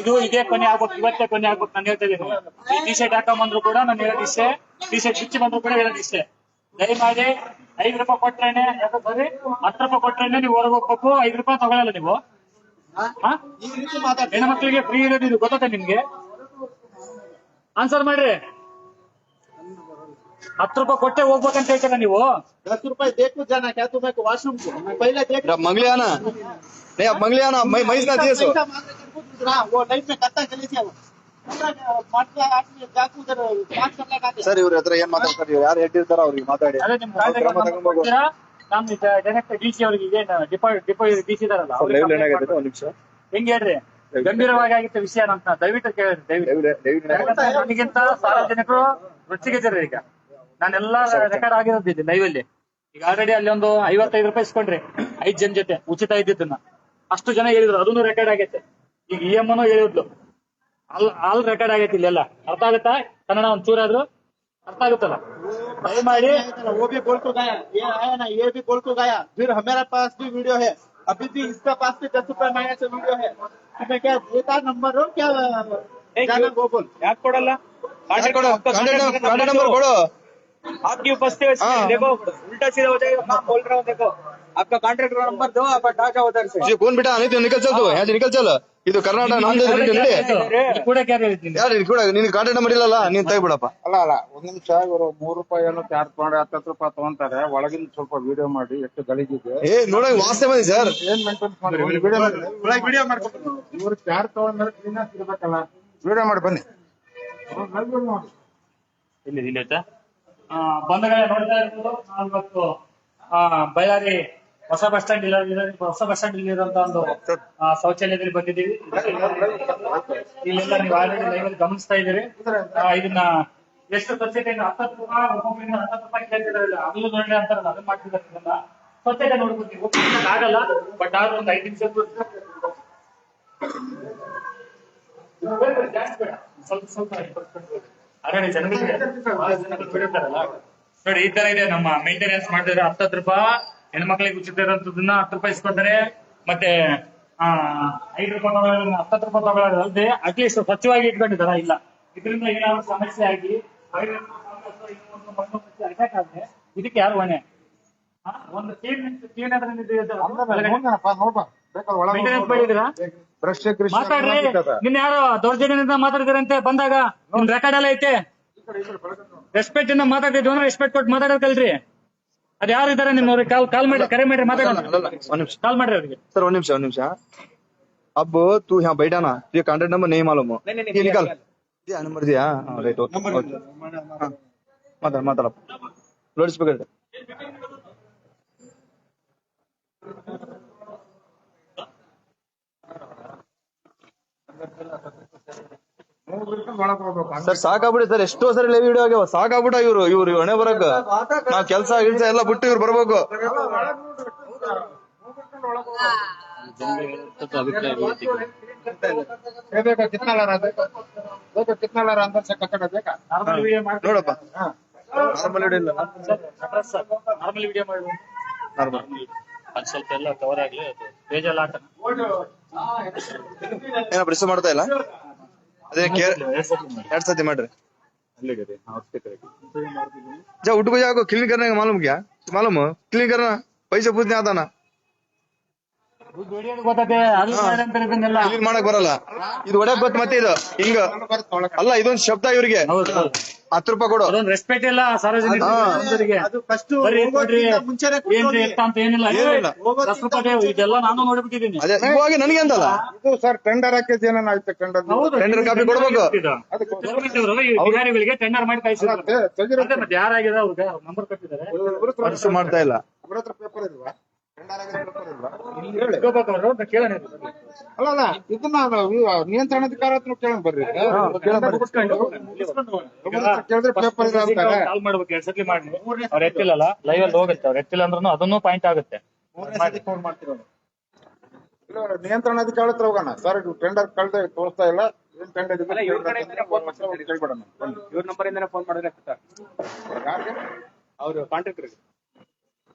ಇದು ಇದೇ ಕೊನೆ ಆಗ್ಬೇಕು ಇವತ್ತೇ ಕೊನೆ ಆಗ್ಬೇಕು ನಾನು ಹೇಳ್ತಾ ಇದ್ದೀನಿ. ಈ ಟಿ ಶರ್ಟ್ ಹಾಕೊಂಬಂದ್ರು ಕೂಡ ನಾನು ಹೇಳೋದು ಇಷ್ಟೇ. ಟಿ ಶರ್ಟ್ ಬಿಚ್ಚಿ ಬಂದ್ರು ಕೂಡ ಹೇಳೋದು ಇಷ್ಟೇ. ದಯಮಾಡಿ ಐದು ರೂಪಾಯಿ ಕೊಟ್ರೇನೆ ಸರಿ? ಹತ್ತು ರೂಪಾಯಿ ಕೊಟ್ರೇನೆ ನೀವು ಹೊರಗೆ ಹೋಗ್ಬೇಕು, ಐದು ರೂಪಾಯಿ ತಗೊಳ್ಳಲ್ಲ ನೀವು. ಹೆಣ್ಣು ಮಕ್ಕಳಿಗೆ ಫ್ರೀ ಇರೋದು ಇದು ಗೊತ್ತಾಗ ನಿಮ್ಗೆ? ಆನ್ಸರ್ ಮಾಡ್ರಿ. ಹತ್ತು ರೂಪಾಯಿ ಕೊಟ್ಟೆ ಹೋಗ್ಬೇಕಂತ ಹೇಳ್ತೀರಾ ನೀವು दस रुपए देखो जाना क्या तुम्हें वॉशरूम को मैं पहले देख अब मंगले आना नहीं अब मंगले आना मैं मैं इसका दिए सो पैसा मांग के कुछ गुजरा वो लाइफ में करता चले थे वो ಮಾತ್ರ ಜಾಕು ಪಾಸ್ करने ಸರ್ ಇವ್ರ ಹತ್ರ ಏನ್ ಮಾತಾಡ್ತಾರೆ ಇವ್ರು ಯಾರು ಹೇಳ್ತಿರ್ತಾರ ಅವ್ರಿಗೆ ಮಾತಾಡಿ ಅದೇ ನಿಮ್ ಅವ್ರ ಕ್ರಮ ತಗೊಂಡ್ ಹೋಗು. ನಾನು ಡೈರೆಕ್ಟ್ ಡಿ ಸಿ ಅವರಿಗೆ ಏನು ಡಿಪೋ ಡಿಪೋ ಡಿ ಸಿ ಇದಾರಲ್ಲ ಸರ್ ಲೈವ್ ಏನಾಗೈತೆ ಒಂದ್ ನಿಮಿಷ ಹೆಂಗ್ ಹೇಳ್ರಿ ಗಂಭೀರವಾಗಿ ಆಗಿತ್ತು ವಿಷಯ ಅಂತ ದಯವಿಟ್ಟು ಕೇಳ್ರಿ ದಯವಿಟ್ಟು ಲೈವ್ ಲೈವ್ ಯಾಕಂದ್ರೆ ನನಗಿಂತ ಸಾರ್ವಜನಿಕರು ರುಚಿಗಿದ್ದಾರೆ ಈಗ ನಾನೆಲ್ಲ ರೆಕಾರ್ಡ್ ಆಗಿರೋದು ಲೈವ್ ಅಲ್ಲಿ ಈಗ ಆಲ್ರೆಡಿ ಅಲ್ಲಿ ಒಂದು ಐವತ್ತೈದು ರೂಪಾಯಿ ಇಸ್ಕೊಂಡ್ರಿ ಐದ್ ಜನ ಜೊತೆ ಉಚಿತ ಇದ್ದಿದ್ದನ್ನ ಅಷ್ಟು ಜನ ಹೇಳಿದ್ರು ಅದನ್ನು ರೆಕಾರ್ಡ್ ಆಗೈತೆ ಈಗ ಇ ಎಮ್ ಹೇಳಿದ್ಲು ಅಲ್ ಆಲ್ ರೆಕಾರ್ಡ್ ಆಗೈತೆ ಇಲ್ಲೆಲ್ಲ ಅರ್ಥ ಆಗುತ್ತಾ ಕನ್ನಡ ಒಂದ್ ಚೂರಾದ್ರು ಅರ್ಥ ಆಗುತ್ತಲ್ಲ ದಯಮಾಡಿ वो भी बोल को गया ये आया ना ये भी बोल को गया फिर हमारे पास भी वीडियो है अभी भी इसका पास भी दस रुपए महीने से वीडियो है तुम्हें क्या देता नंबर हो क्या जाना वो बोल ಯಾಕೆ ಕೊಡಲ್ಲ ಕಾಂಟ್ಯಾಕ್ಟ್ ನಂಬರ್ ಕೊಡು आपकी उपस्थिति में हाँ। देखो उल्टा सीधा हो जाएगा मैं बोल रहा हूँ देखो आपका कॉन्ट्रैक्ट का नंबर दो आप हटा जाओ उधर से ये कौन बेटा नहीं तो निकल चल तू यहाँ से निकल चल ಇದು ಕರ್ನಾಟಕ ನಮ್ದು ನಡಿ ನಡಿ ಇದು ಕೂಡ ಯಾರು ಹೇಳಿದ್ದೀನಿ ಯಾರು ಕೂಡ ನಿನ್ ಕಾಂಟ್ಯಾಕ್ಟ್ ನಂಬರ್ ಇಲ್ಲಲ್ಲ ನೀನ್ ತೆಗಿಬಿಡಪ್ಪ ಅಲ್ಲ ಅಲ್ಲ ಒಂದ್ ನಿಮಿಷ ಇವರು ಮೂರು ರೂಪಾಯಿ ಏನೋ ಚಾರ್ಜ್ ಮಾಡಿ ಹತ್ತತ್ತು ರೂಪಾಯಿ ತಗೊಂತಾರೆ ಒಳಗಿಂದ ಸ್ವಲ್ಪ ವಿಡಿಯೋ ಮಾಡಿ ಎಷ್ಟು ಗಲೀಜಿದೆ ಏ ನೋಡಂಗ್ ವಾಸನೆ ಬಂದಿ ಸರ್ ಏನ್ ಮೇಂಟೈನ್ ಮಾಡಿ ವಿಡಿಯೋ ಮಾಡ್ಕೊಂಡು ಇವ್ರು ಚಾರ್ಜ್ ತಗೊಂಡ್ಮೇಲೆ ಕ್ಲೀನಾಗಿ ಇರ್ಬೇಕಲ್ಲ ವಿಡಿಯೋ ಮಾಡಿ ಬನ್ನಿ ಲೈವ್ ನೋಡಿ ಇಲ್ಲಿ ಇಲ್ಲಿ ಆಯ್ತಾ ಆ, ಬಂಧುಗಳೇ ನೋಡ್ತಾ ಇರ್ಬೋದು. ನಾವು ಇವತ್ತು ಬಳ್ಳಾರಿ ಹೊಸ ಬಸ್ ಸ್ಟ್ಯಾಂಡ್ ಇಲ್ಲ ಹೊಸ ಬಸ್ ಸ್ಟ್ಯಾಂಡ್ ಇಲ್ಲಿರುವಂತ ಒಂದು ಆ, ಶೌಚಾಲಯದಲ್ಲಿ ಬಂದಿದ್ದೀವಿ. ಇಲ್ಲೆಲ್ಲ ನೀವು ಆಲ್ರೆಡಿ ಲೈವ್ ಗಮನಿಸ್ತಾ ಇದ್ದೀರಿ. ಇದನ್ನ ಎಷ್ಟು ಸ್ವಚ್ಛತೆ ಹತ್ತತ್ತು ರೂಪಾಯಿ ಒಬ್ಬೊಬ್ಬರಿಂದ ಹತ್ತತ್ತು ರೂಪಾಯಿ ಕೇಳ್ತಿದಾರಲ್ಲ ಅದನ್ನು ನೋಡಿ ಅಂತಾರಲ್ಲ ಅದನ್ನ ಮಾಡ್ತಿದ್ದಾರೆ ಸ್ವಚ್ಛತೆ ನೋಡ್ಬೋದು ಆಗಲ್ಲ ಬಟ್ ಆದ್ರೂ ಒಂದು ಐದು ನಿಮಿಷ ಸ್ವಲ್ಪ ಸ್ವಲ್ಪ ಜನಗಳಿಗೆ ಬಹಳ ಜನಗಳು ನೋಡಿ ಈ ತರ ಇದೆ ನಮ್ಮ ಮೇಂಟೆನೆನ್ಸ್ ಮಾಡಿದ್ರೆ ಹತ್ತತ್ತು ರೂಪಾಯಿ. ಹೆಣ್ಮಕ್ಳಿಗೆ ಉಚಿತ ಇರೋದನ್ನ ಹತ್ತು ರೂಪಾಯಿ ಇಸ್ಕೊತಾರೆ. ಮತ್ತೆ ಆ ಐದು ರೂಪಾಯಿ ತಗೊಳ್ಳೋದನ್ನ ಹತ್ತತ್ತು ರೂಪಾಯಿ ತಗೊಳ್ಳೋದು ಅಲ್ಲದೆ ಅಟ್ಲೀಸ್ಟ್ ಸ್ವಚ್ಛವಾಗಿ ಇಟ್ಕೊಂಡಿದಾರ ಇಲ್ಲ. ಇದರಿಂದ ಏನಾದ್ರು ಸಮಸ್ಯೆ ಆಗಿ ಅಟ್ಯಾಕ್ ಆದ್ರೆ ಇದಕ್ಕೆ ಯಾರು ಹೊಣೆ? ಒಂದು ಟೀಮ್ ಟೀಮ್ ಮೇಂಟೆನೆನ್ಸ್ ಮಾಡಿದಿರಾ ಬ್ರಷ್ ಕೃಷಿ ಮಾತಾಡ್ರಿ ನಿನ್ನ ಯಾರೋ ದೌರ್ಜನ್ಯದಿಂದ ಮಾತಾಡಿದಾರಂತೆ ಬಂದಾಗ ನಿಮ್ ರೆಕಾರ್ಡ್ ಎಲ್ಲ ಐತೆ ರೆಸ್ಪೆಕ್ಟ್ ಇಂದ ಮಾತಾಡಿದ್ವಿ ಅಂದ್ರೆ ರೆಸ್ಪೆಕ್ಟ್ ಕೊಟ್ಟು ಮಾತಾಡೋದ್ ಕಲ್ರಿ ಅದ್ ಯಾರು ಇದಾರೆ ನಿಮ್ಮವ್ರಿಗೆ ಕಾಲ್ ಕಾಲ್ ಮಾಡಿ ಕರೆ ಮಾಡಿ ಮಾತಾಡೋಣ ಒಂದ್ ನಿಮಿಷ ಕಾಲ್ ಮಾಡ್ರಿ ಅವ್ರಿಗೆ सर वन निमिष वन निमिष अब तू यहाँ बैठा ना तुझे कॉन्टेक्ट नंबर नहीं मालूम हो नहीं, नहीं, ये दिया, निकल दिया। दिया नंबर दिया हाँ राइट ओके माता माता लाउड स्पीकर ಸರ್ ಸಾಕಾಗ್ಬಿಡಿ ಸರ್. ಎಷ್ಟೋ ಸರಿ ಲೈವ್ ವಿಡಿಯೋ ಆಗ್ಯಾವ ಸಾಕಾಗ್ಬಿಟ್ಟ ಇವ್ರು ಇವ್ರು ಹಣೆ ಬರಕ. ನಾವ್ ಕೆಲ್ಸ ಗಿಲ್ಸ ಎಲ್ಲ ಬಿಟ್ಟು ಇವ್ರು ಬರ್ಬೇಕು. ನೋಡಪ್ಪ. ನಾರ್ಮಲ್ ವಿಡಿಯೋ ಮಾಡಿ ಸ್ವಲ್ಪ ಎಲ್ಲ ಕವರ್ ಆಗ್ಲಿ ಏನಪ್ಪ ಮಾಡ್ತಾ ಇಲ್ಲ? ಎರಡ್ ಸತಿ ಮಾಡ್ರಿ जा उठ को जाओ क्लीन करने का मालूम क्या मालूम क्लीन करना पैसे पूछने आता ना ಕ್ಲೀನ್ ಮಾಡಕ್ ಬರಲ್ಲ. ಇದು ಒಡೆ ಗೊತ್ತ ಮತ್ತೆ ಇದು. ಹಿಂಗ. ಅಲ್ಲ ಇದೊಂದು ಶಬ್ದ ಇವ್ರಿಗೆ. ಹತ್ತು ರೂಪಾಯಿ ಕೊಡು. ಅದೊಂದು ರೆಸ್ಪೆಕ್ಟ್ ಇಲ್ಲ ಸಾರ್ವಜನಿಕರಿಗೆ ಅದು ಫಸ್ಟ್ ಬರೀ ಕೊಡ್ರಿ ಮುಂಚೆನೆ ಏನ್ರಿ ಎತ್ತ ಅಂತ ಏನಿಲ್ಲ. ಏನಿಲ್ಲ. ದಸ್ ರೂಪಾಯಿ ಇದೆಲ್ಲ ನಾನು ನೋಡ್ಬಿಟ್ಟಿದ್ದೀನಿ. ಅದೇ ಇವಾಗ ನನಗೆ ಅಂತಲ್ಲ ಇದು ಸರ್ ಟೆಂಡರ್ ಹಾಕಿದ್ ಏನೇನ್ ಆಯ್ತು ಟೆಂಡರ್ ಟೆಂಡರ್ ಕಾಪಿ ಕೊಡ್ಬೇಕು. ಗೌರ್ಮೆಂಟ್ ಅವರು ಈ ಬಿಹಾರಿಗಳಿಗೆ ಟೆಂಡರ್ ಮಾಡಿ ಅದೇ ಮತ್ತೆ ಯಾರಾಗಿದೆ ಅವ್ರಿಗೆ ನಂಬರ್ ಕೊಟ್ಟಿದ್ದಾರೆ. ಮಾಡ್ತಾ ಇಲ್ಲ. ಪೇಪರ್ ಇಲ್ವಾ? ಅಲ್ಲ ಅಲ್ಲ ಇದನ್ನ ನಿಯಂತ್ರಣಾಧಿಕಾರ ಹತ್ರ ಕೇಳೋಣ ಬರ್ರಿ. ಕೇಳಿದ್ರೆ ಪೇಪರ್ ಇದೆ ಅಂತಾರೆ ಕಾಲ್ ಮಾಡ್ಬೇಕು ಎರಡ್ ಸತಿ ಮಾಡಿ ಅವ್ರು ಎತ್ತಿಲ್ಲಲ್ಲ ಲೈವ್ ಅಲ್ಲಿ ಹೋಗುತ್ತೆ. ಅವ್ರ ಎತ್ತಿಲ್ಲ ಅಂದ್ರೂ ಅದನ್ನು ಪಾಯಿಂಟ್ ಆಗುತ್ತೆ. ಫೋನ್ ಮಾಡ್ತಿರೋ ಇಲ್ಲ, ನಿಯಂತ್ರಣಾಧಿಕಾರಿ ಹತ್ರ ಹೋಗೋಣ. ಸರ್ ಟೆಂಡರ್ ಕಳ್ದೆ ತೋರಿಸ್ತಾ ಇಲ್ಲ. ಏನ್ ಟೆಂಡರ್ ಇದೆ? ಕೇಳ್ಬಿಡೋಣ. ಇವ್ರ ನಂಬರ್ ಇಂದಾನೆ ಫೋನ್ ಮಾಡಿದ್ರೆ ಅವರು ಕಾಂಟ್ರಾಕ್ಟರ್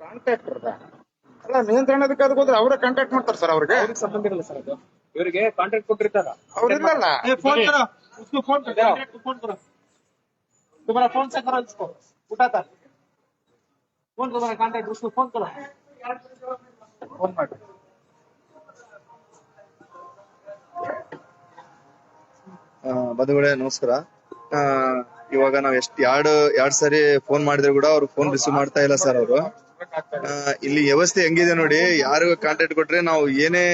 ಕಾಂಟ್ಯಾಕ್ಟರ್ ಅಲ್ಲ ನಿಯಂತ್ರಣಾಧಿಕಾರಿಗೆ ಹೋದ್ರೆ ಅವರೇ ಕಾಂಟ್ಯಾಕ್ಟ್ ಮಾಡ್ತಾರೆ ಸರ್ ಅವ್ರಿಗೆ ಅವ್ರಿಗೆ ಸಂಬಂಧ ಇರಲ್ಲ ಸರ್ ಅದು ಇವರಿಗೆ ಕಾಂಟ್ರಾಕ್ಟ್ ಕೊಟ್ಟಿರ್ತಾರ ಅವ್ರಿಲ್ಲಲ್ಲ ए, फोन करो उसको फोन करो कॉन्टैक्ट को फोन करो तुम्हारा फोन से करो इसको उठाता फोन तुम्हारा कॉन्टैक्ट उसको फोन करो फोन मार ಆ, ಬಂಧುಗಳೇ ನಮಸ್ಕಾರ ಆ, ಇವಾಗ ನಾವ್ ಎಷ್ಟ್ ಎರಡ್ ಎರಡ್ ಸರಿ ಫೋನ್ ಮಾಡಿದ್ರೆ ಕೂಡ ಅವ್ರು ಫೋನ್ ರಿಸೀವ್ ಮಾಡ್ತಾ ಇಲ್ಲ ಸರ್ ಅವರು ಇಲ್ಲಿ ವ್ಯವಸ್ಥೆ ಹೆಂಗಿದೆ ನೋಡಿ ಯಾರು ಕಾಂಟ್ಯಾಕ್ಟ್ ಕೊಟ್ರೆ ನಾವು ಏನೇ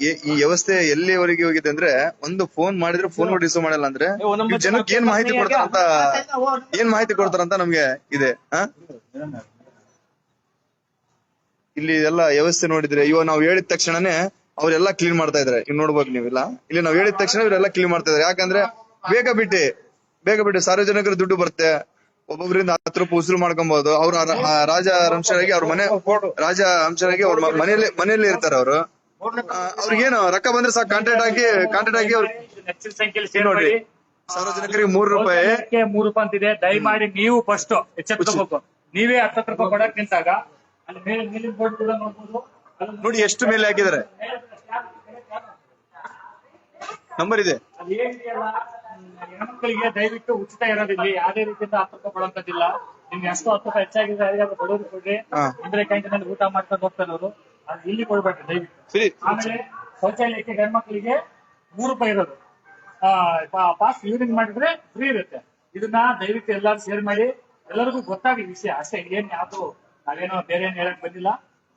ಈ ವ್ಯವಸ್ಥೆ ಎಲ್ಲಿವರೆಗೆ ಹೋಗಿದೆ ಅಂದ್ರೆ ಒಂದು ಫೋನ್ ಮಾಡಿದ್ರೆ ಫೋನ್ ರಿಸೀವ್ ಮಾಡಲ್ಲ ಅಂದ್ರೆ ಜನಕ್ಕೆ ಏನ್ ಮಾಹಿತಿ ಕೊಡ್ತಾರಂತ ಏನ್ ಮಾಹಿತಿ ಕೊಡ್ತಾರಂತ ನಮ್ಗೆ ಇದೆ? ಇಲ್ಲಿ ಎಲ್ಲ ವ್ಯವಸ್ಥೆ ನೋಡಿದ್ರೆ ಇವಾಗ ನಾವು ಹೇಳಿದ ತಕ್ಷಣನೇ ಅವರೆಲ್ಲ ಕ್ಲೀನ್ ಮಾಡ್ತಾ ಇದ್ರೆ. ಇವ್ ನೋಡ್ಬೋದು ನೀವೆಲ್ಲ? ಇಲ್ಲಿ ನಾವು ಹೇಳಿದ ತಕ್ಷಣ ಇವರೆಲ್ಲ ಕ್ಲೀನ್ ಮಾಡ್ತಾ ಇದಾರೆ. ಯಾಕಂದ್ರೆ ಬೇಗ ಬಿಟ್ಟು ಬೇಗ ಬಿಟ್ಟು ಸಾರ್ವಜನಿಕರ ದುಡ್ಡು ಬರುತ್ತೆ. ಒಬ್ಬೊಬ್ಬರಿಂದ ಹತ್ರ ಉಸಿರು ಮಾಡ್ಕೊಬಹುದು ಅವ್ರ ರಾಜ ಅಂಶರಾಗಿ ಅವ್ರ ಮನೆ ರಾಜ ಅಂಶರಾಗಿ ಅವ್ರ ಮನೆಯಲ್ಲಿ ಮನೆಯಲ್ಲಿ ಇರ್ತಾರೆ ಅವರು. ಅವ್ರಿಗೇನು ರೊಕ್ಕ ಬಂದ್ರೆ ಸಾಕು ಕಾಂಟ್ಯಾಕ್ಟ್ ಆಗಿ ಕಾಂಟ್ಯಾಕ್ಟ್ ಆಗಿ ಅವ್ರು ನೋಡ್ರಿ ಸಾರ್ವಜನಿಕರಿಗೆ ಮೂರು ರೂಪಾಯಿ. ಮೂರು ರೂಪಾಯಿ ಅಂತಿದೆ. ದಯಮಾಡಿ ನೀವು ಫಸ್ಟ್ ಎಚ್ಚೆತ್ಕೋಬೇಕು ನೀವೇ ಹತ್ತತ್ತು ರೂಪಾಯಿ ಕೊಡಕ್ ನಿಂತಾಗ ನೋಡಿ ಎಷ್ಟು ಮೇಲೆ ಹಾಕಿದ್ದಾರೆ. ನಂಬರ್ ಇದೆ. ಹೆಣ್ಮಕ್ಳಿಗೆ ದಯವಿಟ್ಟು ಉಚಿತ ಇರೋದಿಲ್ಲಿ ಯಾವುದೇ ರೀತಿಯಿಂದ ಆತಂಕ ರೂಪಾಯಿ ಕೊಡುವಂತದ್ದಿಲ್ಲ ನಿಮ್ಗೆ ಎಷ್ಟು ಹತ್ತು ರೂಪಾಯಿ ಹೆಚ್ಚಾಗಿದೆ. ಯಾರಿಗಾದ್ರೂ ಬಡವರು ಕೊಡ್ರಿ. ಹಾ. ಇಂದ್ರೆ ಕ್ಯಾಂಟೀನ್ ಊಟ ಮಾಡ್ಕೊಂಡು ಹೋಗ್ತಾರೆ ಅವರು ಅದು ಇಲ್ಲಿ ಕೊಡ್ಬೇಡ್ರಿ ದಯವಿಟ್ಟು. ಆಮೇಲೆ ಶೌಚಾಲಯಕ್ಕೆ ಹೆಣ್ಮಕ್ಳಿಗೆ ಮೂರು ರೂಪಾಯಿ ಇರೋದು. ಪಾಸ್ ಯೂರಿನ್ ಮಾಡಿದ್ರೆ ಫ್ರೀ ಇರುತ್ತೆ. ಇದನ್ನ ದಯವಿಟ್ಟು ಎಲ್ಲಾರು ಶೇರ್ ಮಾಡಿ. ಎಲ್ಲರಿಗೂ ಗೊತ್ತಾಗಿ ವಿಷಯ ಅಷ್ಟೇ ಏನ್ ಯಾವ್ದು ನಾವೇನೋ ಬೇರೆ ಏನ್ ಹೇಳಕ್ ಬಂದಿಲ್ಲ.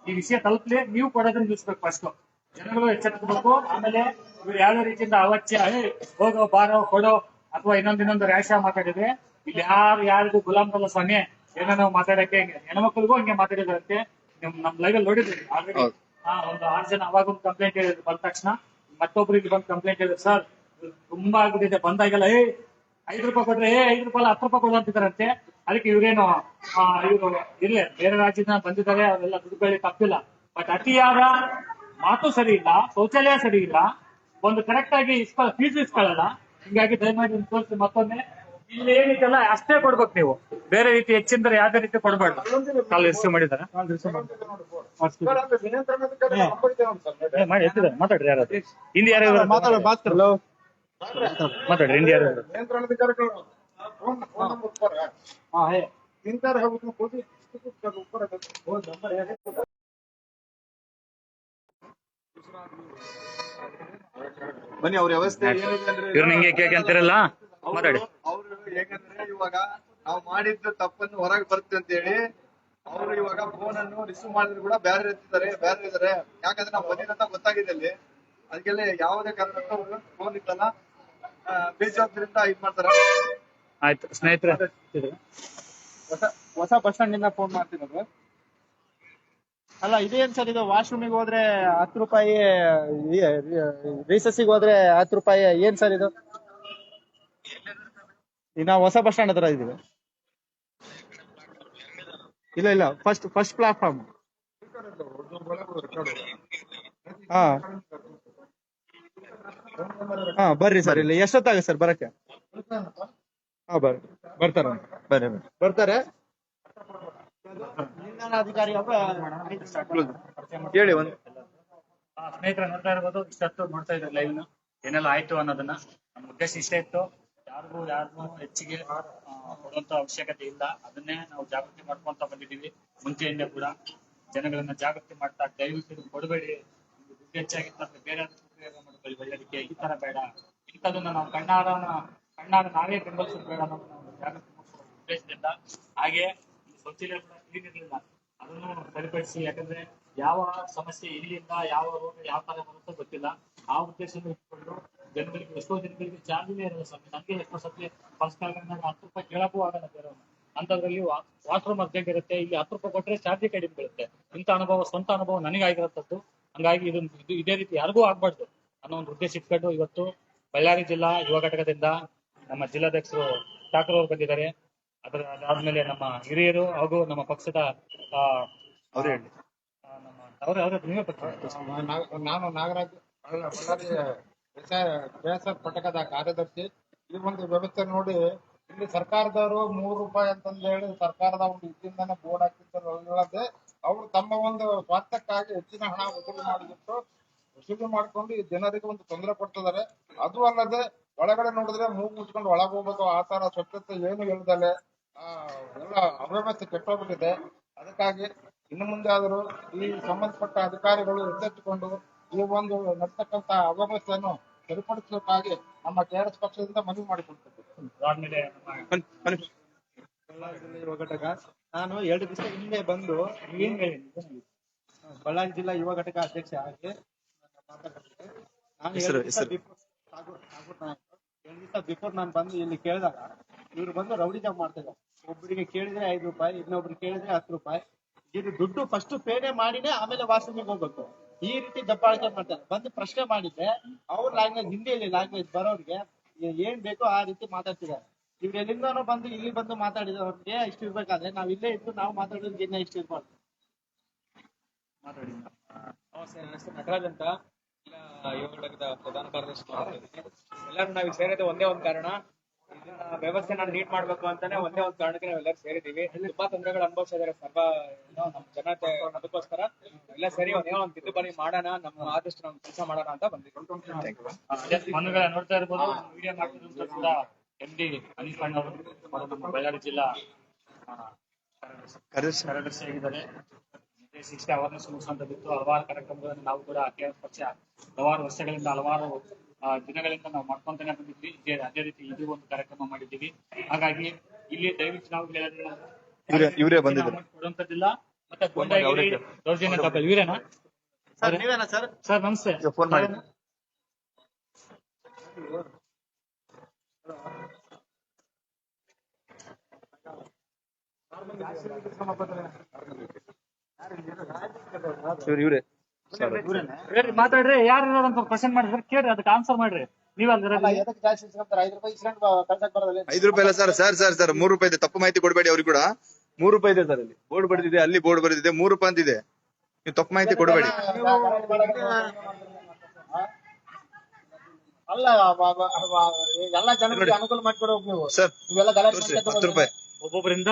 ಈ ವಿಷಯ ತಲುಪಲಿ ನೀವು ಕೊಡೋದನ್ನ ನಿಲ್ಸ್ಬೇಕು ಫಸ್ಟ್ ಜನಗಳು ಎಚ್ಚೆತ್ತಬೇಕು. ಆಮೇಲೆ ಇವ್ರು ಯಾವ್ದೇ ರೀತಿಯಿಂದ ಅವಶ್ಯ ಹೋಗೋ ಬಾರೋ ಕೊಡೋ ಅಥವಾ ಇನ್ನೊಂದ್ ಇನ್ನೊಂದು ರ್ಯಾಶ ಮಾತಾಡಿದ್ರೆ ಇಲ್ಲಿ ಯಾರು ಯಾರಿಗೂ ಗುಲಾಮ್ರಲ್ಲ ಸ್ವಾಮಿ ಏನೋ ಮಾತಾಡಕ್ಕೆ ಹಿಂಗೆ ಹೆಣ್ಮಕ್ಳಿಗೂ ಹಂಗೆ ಮಾತಾಡಿದ್ರಂತೆ. ನಿಮ್ ನಮ್ ಲೈವ್ ಅಲ್ಲಿ ನೋಡಿದ್ರಿ ಆಲ್ರೆಡಿ. ಹಾ ಒಂದು ಆರ್ ಜನ ಅವಾಗ ಒಂದು ಕಂಪ್ಲೇಂಟ್ ಹೇಳಿದ್ರು. ಬಂದ ತಕ್ಷಣ ಮತ್ತೊಬ್ರಿಗೆ ಬಂದು ಕಂಪ್ಲೇಂಟ್ ಹೇಳಿದ್ರು. ಸರ್ ತುಂಬಾ ಆಗ್ಬಿಟ್ಟಿದೆ. ಬಂದಾಗೆಲ್ಲ ಏ ಐದು ರೂಪಾಯಿ ಕೊಟ್ರೆ ಏ ಐದು ರೂಪಾಯಿ ಹತ್ತು ರೂಪಾಯಿ ಕೊಡು ಅಂತಿದಾರಂತೆ ಅದಕ್ಕೆ ಇವ್ರೇನು ಇವ್ರು ಇರ್ಲಿ ಬೇರೆ ರಾಜ್ಯದಿಂದ ಬಂದಿದ್ದಾರೆ. ಅವರೆಲ್ಲ ದುಡ್ಡುಗಳಿಗೆ ತಪ್ಪಿಲ್ಲ. ಬಟ್ ಅತಿಯಾದ ಮಾತು ಸರಿ ಇಲ್ಲ ಶೌಚಾಲಯ ಸರಿ ಇಲ್ಲ ಒಂದು ಕರೆಕ್ಟ್ ಆಗಿ ಫೀಸ್ ಇಸ್ಕೊಳ್ಳಲ್ಲ. ಹಿಂಗಾಗಿ ದಯಮಾಡಿ ತೋರಿಸಿ ಮತ್ತೊಮ್ಮೆ. ಇಲ್ಲಿ ಏನಿದೆಲ್ಲ ಅಷ್ಟೇ ಕೊಡ್ಬೇಕು ನೀವು. ಬೇರೆ ರೀತಿ ಹೆಚ್ಚಿನ ಯಾವ್ದೇ ರೀತಿ ಕೊಡಬಾರ್ದು. ಕಾಲ್ ರಿಸೀವ್ ಮಾಡಿದಾರೆ ಮಾತಾಡ್ರಿ ಯಾರು ಹಿಂದಿ ಯಾರು ಮಾತಾಡ್ರಿ ಹಿಂದಿ ಯಾರು ನಿಂತಾರ ಬನ್ನಿ ಅವ್ರ ವ್ಯವಸ್ಥೆ ಏನಿದೆ ಅಂದ್ರೆ ಇವ್ರು ನಿಂಗೆ ಕೇಕ್ ಅಂತಿರಲ್ಲ ಮಾತಾಡಿ. ಅವರು ಹೇಗಂದ್ರೆ ಇವಾಗ ನಾವು ಮಾಡಿದ್ದು ತಪ್ಪನ್ನು ಹೊರಗೆ ಬರುತ್ತೆ ಅಂತ ಹೇಳಿ ಅವರು ಇವಾಗ ಫೋನ್ ಅನ್ನು ರಿಸೀವ್ ಮಾಡಿದ್ರು ಕೂಡ ಬೇರೆ ಇರ್ತಿದ್ದಾರೆ ಬೇರೆ ಇದಾರೆ ಯಾಕಂದ್ರೆ ನಾವು ಅಂತ ಗೊತ್ತಾಗಿದೆ ಅಲ್ಲಿ. ಅದಕ್ಕೆಲ್ಲ ಯಾವುದೇ ಕಾರಣಕ್ಕೂ ಅವರು ಫೋನ್ ಇತ್ತಲ್ಲ ಬೇಜವಾಬ್ದಾರಿಂದ ಇದ್ ಮಾಡ್ತಾರ. ಆಯ್ತು ಸ್ನೇಹಿತರೆ. ಹೊಸ ಹೊಸ ಬಸ್ ಸ್ಟ್ಯಾಂಡ್ ಇಂದ ಫೋನ್ ಮಾಡ್ತಿರೋದು. ಅಲ್ಲ ಇದೇನ್ ಸರ್, ಇದು ವಾಶ್ರೂಮಿಗೆ ಹೋದ್ರೆ ಹತ್ತು ರೂಪಾಯಿ ಗೆ ಹೋದ್ರೆ ಹತ್ತು ರೂಪಾಯಿ, ಏನ್ ಸರ್ ಇದು? ನಾವು ಹೊಸ ಬಸ್ ಸ್ಟ್ಯಾಂಡ್ ಹತ್ರ ಇದೀವಿ ಇಲ್ಲ ಇಲ್ಲ ಫಸ್ಟ್ ಫಸ್ಟ್ ಪ್ಲಾಟ್ಫಾರ್ಮ್ ಹಾ. ಹಾ, ಬರ್ರಿ ಸರ್, ಇಲ್ಲಿ ಎಷ್ಟೊತ್ತಾಗ ಸರ್, ಬರಕ್ಕೆ? ಹಾ ಬರ್ರಿ ಬರ್ತಾರ. ಬರ್ರಿ ಬರ್ರಿ. ನಿಲ್ದಾಣಾಧಿಕಾರಿ ಹೇಳಿ ಒಂದು. ಆ, ಸ್ನೇಹಿತರೆ ನೋಡ್ತಾ ಇರ್ಬೋದು ಇಷ್ಟೊತ್ತು ನೋಡ್ತಾ ಇದ್ದಾರೆ ಲೈವ್ ಏನೆಲ್ಲ ಆಯ್ತು ಅನ್ನೋದನ್ನ. ನಮ್ಮ ಉದ್ದೇಶ ಇಷ್ಟೇ ಇತ್ತು. ಯಾರಿಗೂ ಯಾರಿಗೂ ಹೆಚ್ಚಿಗೆ ಕೊಡುವಂತ ಅವಶ್ಯಕತೆ ಇಲ್ಲ. ಅದನ್ನೇ ನಾವು ಜಾಗೃತಿ ಮಾಡ್ಕೊಂತ ಬಂದಿದ್ದೀವಿ. ಮುಂಚೆಯಿಂದ ಕೂಡ ಜನಗಳನ್ನ ಜಾಗೃತಿ ಮಾಡ್ತಾ ದಯವಿಟ್ಟು ಕೊಡಬೇಡಿ. ಕೊಡಬೇಡಿ ಹೆಚ್ಚಾಗಿತ್ತು ಬೇರೆ ಉಪಯೋಗ ಮಾಡ್ಕೊಳ್ಳಿ ಬೆಳೆಯೋದಕ್ಕೆ ಈ ತರ ಬೇಡ. ಇಂಥದನ್ನ ನಾವು ಕಣ್ಣಾರ ಕಣ್ಣಾರ ನಾವೇ ಬೆಂಬಲಿಸೋದು ಬೇಡ ಅನ್ನೋದು ಜಾಗೃತಿ ಮೂಡಿಸುವ ಉದ್ದೇಶದಿಂದ. ಹಾಗೆ ಸ್ವಚ್ಛತೆ ಕೂಡ ಕ್ಲೀನ್ ಇರಲಿಲ್ಲ ಅದನ್ನು ಸರಿಪಡಿಸಿ, ಯಾಕಂದ್ರೆ ಯಾವ ಸಮಸ್ಯೆ ಎಲ್ಲಿಂದ ಯಾವ ರೋಗ ಯಾವ ತರ ಬರುತ್ತೋ ಗೊತ್ತಿಲ್ಲ. ಆ ಉದ್ದೇಶವನ್ನು ಇಟ್ಕೊಂಡು ಜನಗಳಿಗೆ ಎಷ್ಟೋ ಜನಗಳಿಗೆ ಚಾರ್ಜಿನೇ ಇರಲ್ಲ ಸ್ವಾಮಿ ನನಗೆ ಎಷ್ಟೋ ಸತಿ ಪರ್ಸನಲ್ ಹತ್ತು ರೂಪಾಯಿ ಕೇಳಕ್ಕೂ ಆಗಲ್ಲ ಬೇರೆಯವ್ರನ್ನ ಅಂತದ್ರಲ್ಲಿ ವಾಶ್ರೂಮ್ ಅರ್ಜೆಂಟ್ ಇರುತ್ತೆ, ಇಲ್ಲಿ ಹತ್ತು ರೂಪಾಯಿ ಕೊಟ್ಟರೆ ಚಾರ್ಜ್ ಕಡಿಮೆ ಬೀಳುತ್ತೆ. ಇಂಥ ಅನುಭವ, ಸ್ವಂತ ಅನುಭವ ನನಗಾಗಿರತ್ತದ್ದು. ಹಂಗಾಗಿ ಇದು ಇದು ಇದೇ ರೀತಿ ಯಾರಿಗೂ ಆಗ್ಬಾರ್ದು ಅನ್ನೋ ಒಂದು ಉದ್ದೇಶ ಇಟ್ಕೊಂಡು ಇವತ್ತು ಬಳ್ಳಾರಿ ಜಿಲ್ಲಾ ಯುವ ಘಟಕದಿಂದ ನಮ್ಮ ಜಿಲ್ಲಾಧ್ಯಕ್ಷರು ಠಾಕೂರ್ ಅವರು ಬಂದಿದ್ದಾರೆ. ಅದರ ಅದಾದ್ಮೇಲೆ ನಮ್ಮ ಹಿರಿಯರು ಹಾಗೂ ನಮ್ಮ ಪಕ್ಷದ ಆ, ಅವ್ರು ಹೇಳಿ. ಆ, ನಮ್ಮ ಅವ್ರ ಅವ್ರ ನೀವೇ ಪಕ್ಷ ನಾ- ನಾನು ನಾಗರಾಜ್ ಬಳ್ಳ- ಬಳ್ಳಾರಿ ಬೇಸರ್ ಪಟಕದ ಕಾರ್ಯದರ್ಶಿ. ಈ ಒಂದು ವ್ಯವಸ್ಥೆ ನೋಡಿ ಇಲ್ಲಿ ಸರ್ಕಾರದವರು ಮೂರು ರೂಪಾಯಿ ಅಂತಂದು ಹೇಳಿ ಸರ್ಕಾರದ ಒಂದು ಇದರಿಂದಾನೆ ಬೋರ್ಡ್ ಹಾಕಿದ್ದಾರೆ ಅವರು ತಮ್ಮ ಒಂದು ಸ್ವಾರ್ಥಕ್ಕಾಗಿ ಹೆಚ್ಚಿನ ಹಣ ವಸೂಲಿ ಮಾಡಿಬಿಟ್ಟು ವಸೂಲಿ ಮಾಡ್ಕೊಂಡು ಈ ಜನರಿಗೆ ಒಂದು ತೊಂದರೆ ಕೊಡ್ತಿದ್ದಾರೆ ಅದು ಅಲ್ಲದೆ ಒಳಗಡೆ ನೋಡಿದ್ರೆ ಮೂಗು ಮುಚ್ಕೊಂಡು ಒಳಗೆ ಹೋಗ್ಬೇಕು. ಆ ತರ ಸ್ವಚ್ಛತೆ ಏನು ಇಲ್ದಲೆ ಎಲ್ಲ ಅವ್ಯವಸ್ಥೆ ಕೆಟ್ಟೋಗ್ಬಿಟ್ಟಿದೆ. ಅದಕ್ಕಾಗಿ ಇನ್ನು ಮುಂದೆ ಆದರೂ ಈ ಸಂಬಂಧಪಟ್ಟ ಅಧಿಕಾರಿಗಳು ಎಚ್ಚೆತ್ತುಕೊಂಡು ಈ ಒಂದು ನಡ್ತಕ್ಕಂತ ಅವ್ಯವಸ್ಥೆಯನ್ನು ಸರಿಪಡಿಸಬೇಕಾಗಿ ನಮ್ಮ ಕೆಆರ್ಎಸ್ ಪಕ್ಷದಿಂದ ಮನವಿ ಮಾಡಿಕೊಡ್ತೇವೆ. ಬಳ್ಳಾರಿ ಯುವ ಘಟಕ. ನಾನು ಎರಡು ದಿವಸ ಹಿಂದೆ ಬಂದು ಏನ್ ಹೇಳಿ ಬಳ್ಳಾರಿ ಜಿಲ್ಲಾ ಯುವ ಘಟಕ ಅಧ್ಯಕ್ಷ ಆಗಿ ನಾನು ಎರಡು ದಿವಸ ಬಿಫೋರ್ ನಾನು ಬಂದು ಇಲ್ಲಿ ಕೇಳಿದಾಗ ಇವ್ರು ಬಂದು ರೌಡಿ ಜಾಬ್ ಮಾಡ್ತಿದ್ದಾರೆ. ಒಬ್ಬರಿಗೆ ಕೇಳಿದ್ರೆ ಐದು ರೂಪಾಯಿ ಇನ್ನೊಬ್ರಿಗೆ ಕೇಳಿದ್ರೆ ಹತ್ತು ರೂಪಾಯಿ. ಇದು ದುಡ್ಡು ಫಸ್ಟ್ ಪೇಡೆ ಮಾಡಿನೇ ಆಮೇಲೆ ವಾಸನೆಗೆ ಹೋಗ್ಬೇಕು ಈ ರೀತಿ ದಬ್ಬಾಳಿಕೆ ಮಾಡ್ತಾರೆ. ಬಂದು ಪ್ರಶ್ನೆ ಮಾಡಿದ್ರೆ ಅವ್ರ ಲ್ಯಾಂಗ್ವೇಜ್ ಹಿಂದಿಯಲ್ಲಿ ಲ್ಯಾಂಗ್ವೇಜ್ ಬರೋರಿಗೆ ಏನ್ ಬೇಕೋ ಆ ರೀತಿ ಮಾತಾಡ್ತಿದ್ದಾರೆ. ಇವ್ರು ಎಲ್ಲಿಂದನೋ ಬಂದು ಇಲ್ಲಿ ಬಂದು ಮಾತಾಡಿದವ್ರಿಗೆ ಇಷ್ಟು ಇರ್ಬೇಕಾದ್ರೆ ನಾವ್ ಇಲ್ಲೇ ಇದ್ದು ನಾವು ಮಾತಾಡೋದಕ್ಕೆ ಇನ್ನ ಇಷ್ಟ ಇರ್ಬಾರ್ದು. ಮಾತಾಡಿ. ಹೆಸರು ನಟರಾಜ್ ಅಂತ. ಇಲ್ಲ ಘಟಕದ ಪ್ರಧಾನ ಕಾರ್ಯದರ್ಶಿ. ಎಲ್ಲರೂ ನಾವ್ ಸೇರಿದ ಒಂದೇ ಒಂದ್ ಕಾರಣ. ವ್ಯವಸ್ಥೆನ ನೀಟ್ ಮಾಡ್ಬೇಕು ಅಂತಾನೆ ಒಂದೇ ಒಂದು ಕಾರಣಕ್ಕೆ ನಾವೆಲ್ಲರೂ ಸೇರಿದೀವಿ ತುಂಬಾ ತೊಂದರೆಗಳು ಅನುಭವಿಸಿದ್ದಾರೆ ಸರ್ವ ನಮ್ಮ ಜನತೆ ಅದಕ್ಕೋಸ್ಕರ ಎಲ್ಲ ಸರಿ ಒಂದೇ ಒಂದು ತಿದ್ದುಪಡಿ ಮಾಡೋಣ, ನಮ್ಮ ಆದಷ್ಟು ನಮ್ ಕೆಲಸ ಮಾಡೋಣ ಅಂತ ಬಂದಿದ್ದೀವಿ. ಮನುಗಳ ನೋಡ್ತಾ ಇರ್ಬೋದು ವಿಡಿಯೋ ಮಾಡ್ತಿದ್ರು ಕೂಡ ಎಂ ಡಿ ಅನೀಫ್ ಪಾಂಡ್ ಅವರು ಬಳ್ಳಾರಿ ಜಿಲ್ಲಾ ಕಾರ್ಯದರ್ಶಿ ಆಗಿದ್ದಾರೆ. ಶಿಕ್ಷೆ ಅವೇರ್ನೆಸ್ ಮುಗಿಸುವಂತದ್ದು ಹಲವಾರು ಕಾರ್ಯಕ್ರಮಗಳನ್ನು ನಾವು ಕೂಡ ಪಕ್ಷ ಹಲವಾರು ವರ್ಷಗಳಿಂದ ಹಲವಾರು ದಿನಗಳಿಂದ ನಾವು ಮಾಡ್ಕೊಂತಾನೆ ಬಂದಿದ್ವಿ. ಇದೇ ಅದೇ ರೀತಿ ಇದು ಒಂದು ಕಾರ್ಯಕ್ರಮ ಮಾಡಿದ್ದೀವಿ. ಹಾಗಾಗಿ ಇಲ್ಲಿ ದಯವಿಟ್ಟು ನಾವು ಕೊಡುವಂತದಿಲ್ಲ ಇವ್ರೇ- ಬಂದಿದ್ರು. ಕೊಡುವಂತದ್ದಿಲ್ಲ ಮತ್ತೆ ಗುಂಡಾಗಿರಿ ದೌರ್ಜನ್ಯ ತಪ್ಪ ಇವರೇನಾ? ಸರ್ ನೀವೇನಾ ಸರ್? ಸರ್ ನಮಸ್ತೆ. ಫೋನ್ ಮಾಡಿ. ಇವ್ರು. ಮಾತಾಡ್ರಿ. ಯಾರು ಇರೋದಂತ ಕ್ವಶನ್ ಮಾಡಿದ್ರೆ ಕೇಳ್ರಿ ಅದಕ್ಕೆ ಆನ್ಸರ್ ಮಾಡ್ರಿ. ಐದು ರೂಪಾಯಿ ಇಲ್ಲ ಸರ್ ಸರ್ ಸರ್ ಸರ್ ಮೂರು ರೂಪಾಯಿ ಇದೆ. ತಪ್ಪು ಮಾಹಿತಿ ಕೊಡಬೇಡಿ ಅವ್ರಿಗೆ ಕೂಡ. ಮೂರು ರೂಪಾಯಿ ಇದೆ ಸರ್ ಅಲ್ಲಿ. ಬೋರ್ಡ್ ಬರೆದಿದೆ ಅಲ್ಲಿ ಬೋರ್ಡ್ ಬರೆದಿದೆ ಮೂರು ರೂಪಾಯಿ ಅಂತಿದೆ. ನೀವು ತಪ್ಪು ಮಾಹಿತಿ ಕೊಡಬೇಡಿ. ಅಲ್ಲ ಎಲ್ಲ ಜನಕ್ಕೆ ಅನುಕೂಲ ಮಾಡಿಕೊಡ್ಬೇಕು ನೀವು. ಸರ್ ಇವೆಲ್ಲ ಗಲಾಟೆ ಹತ್ತು ರೂಪಾಯಿ. ಒಬ್ಬೊಬ್ಬರಿಂದ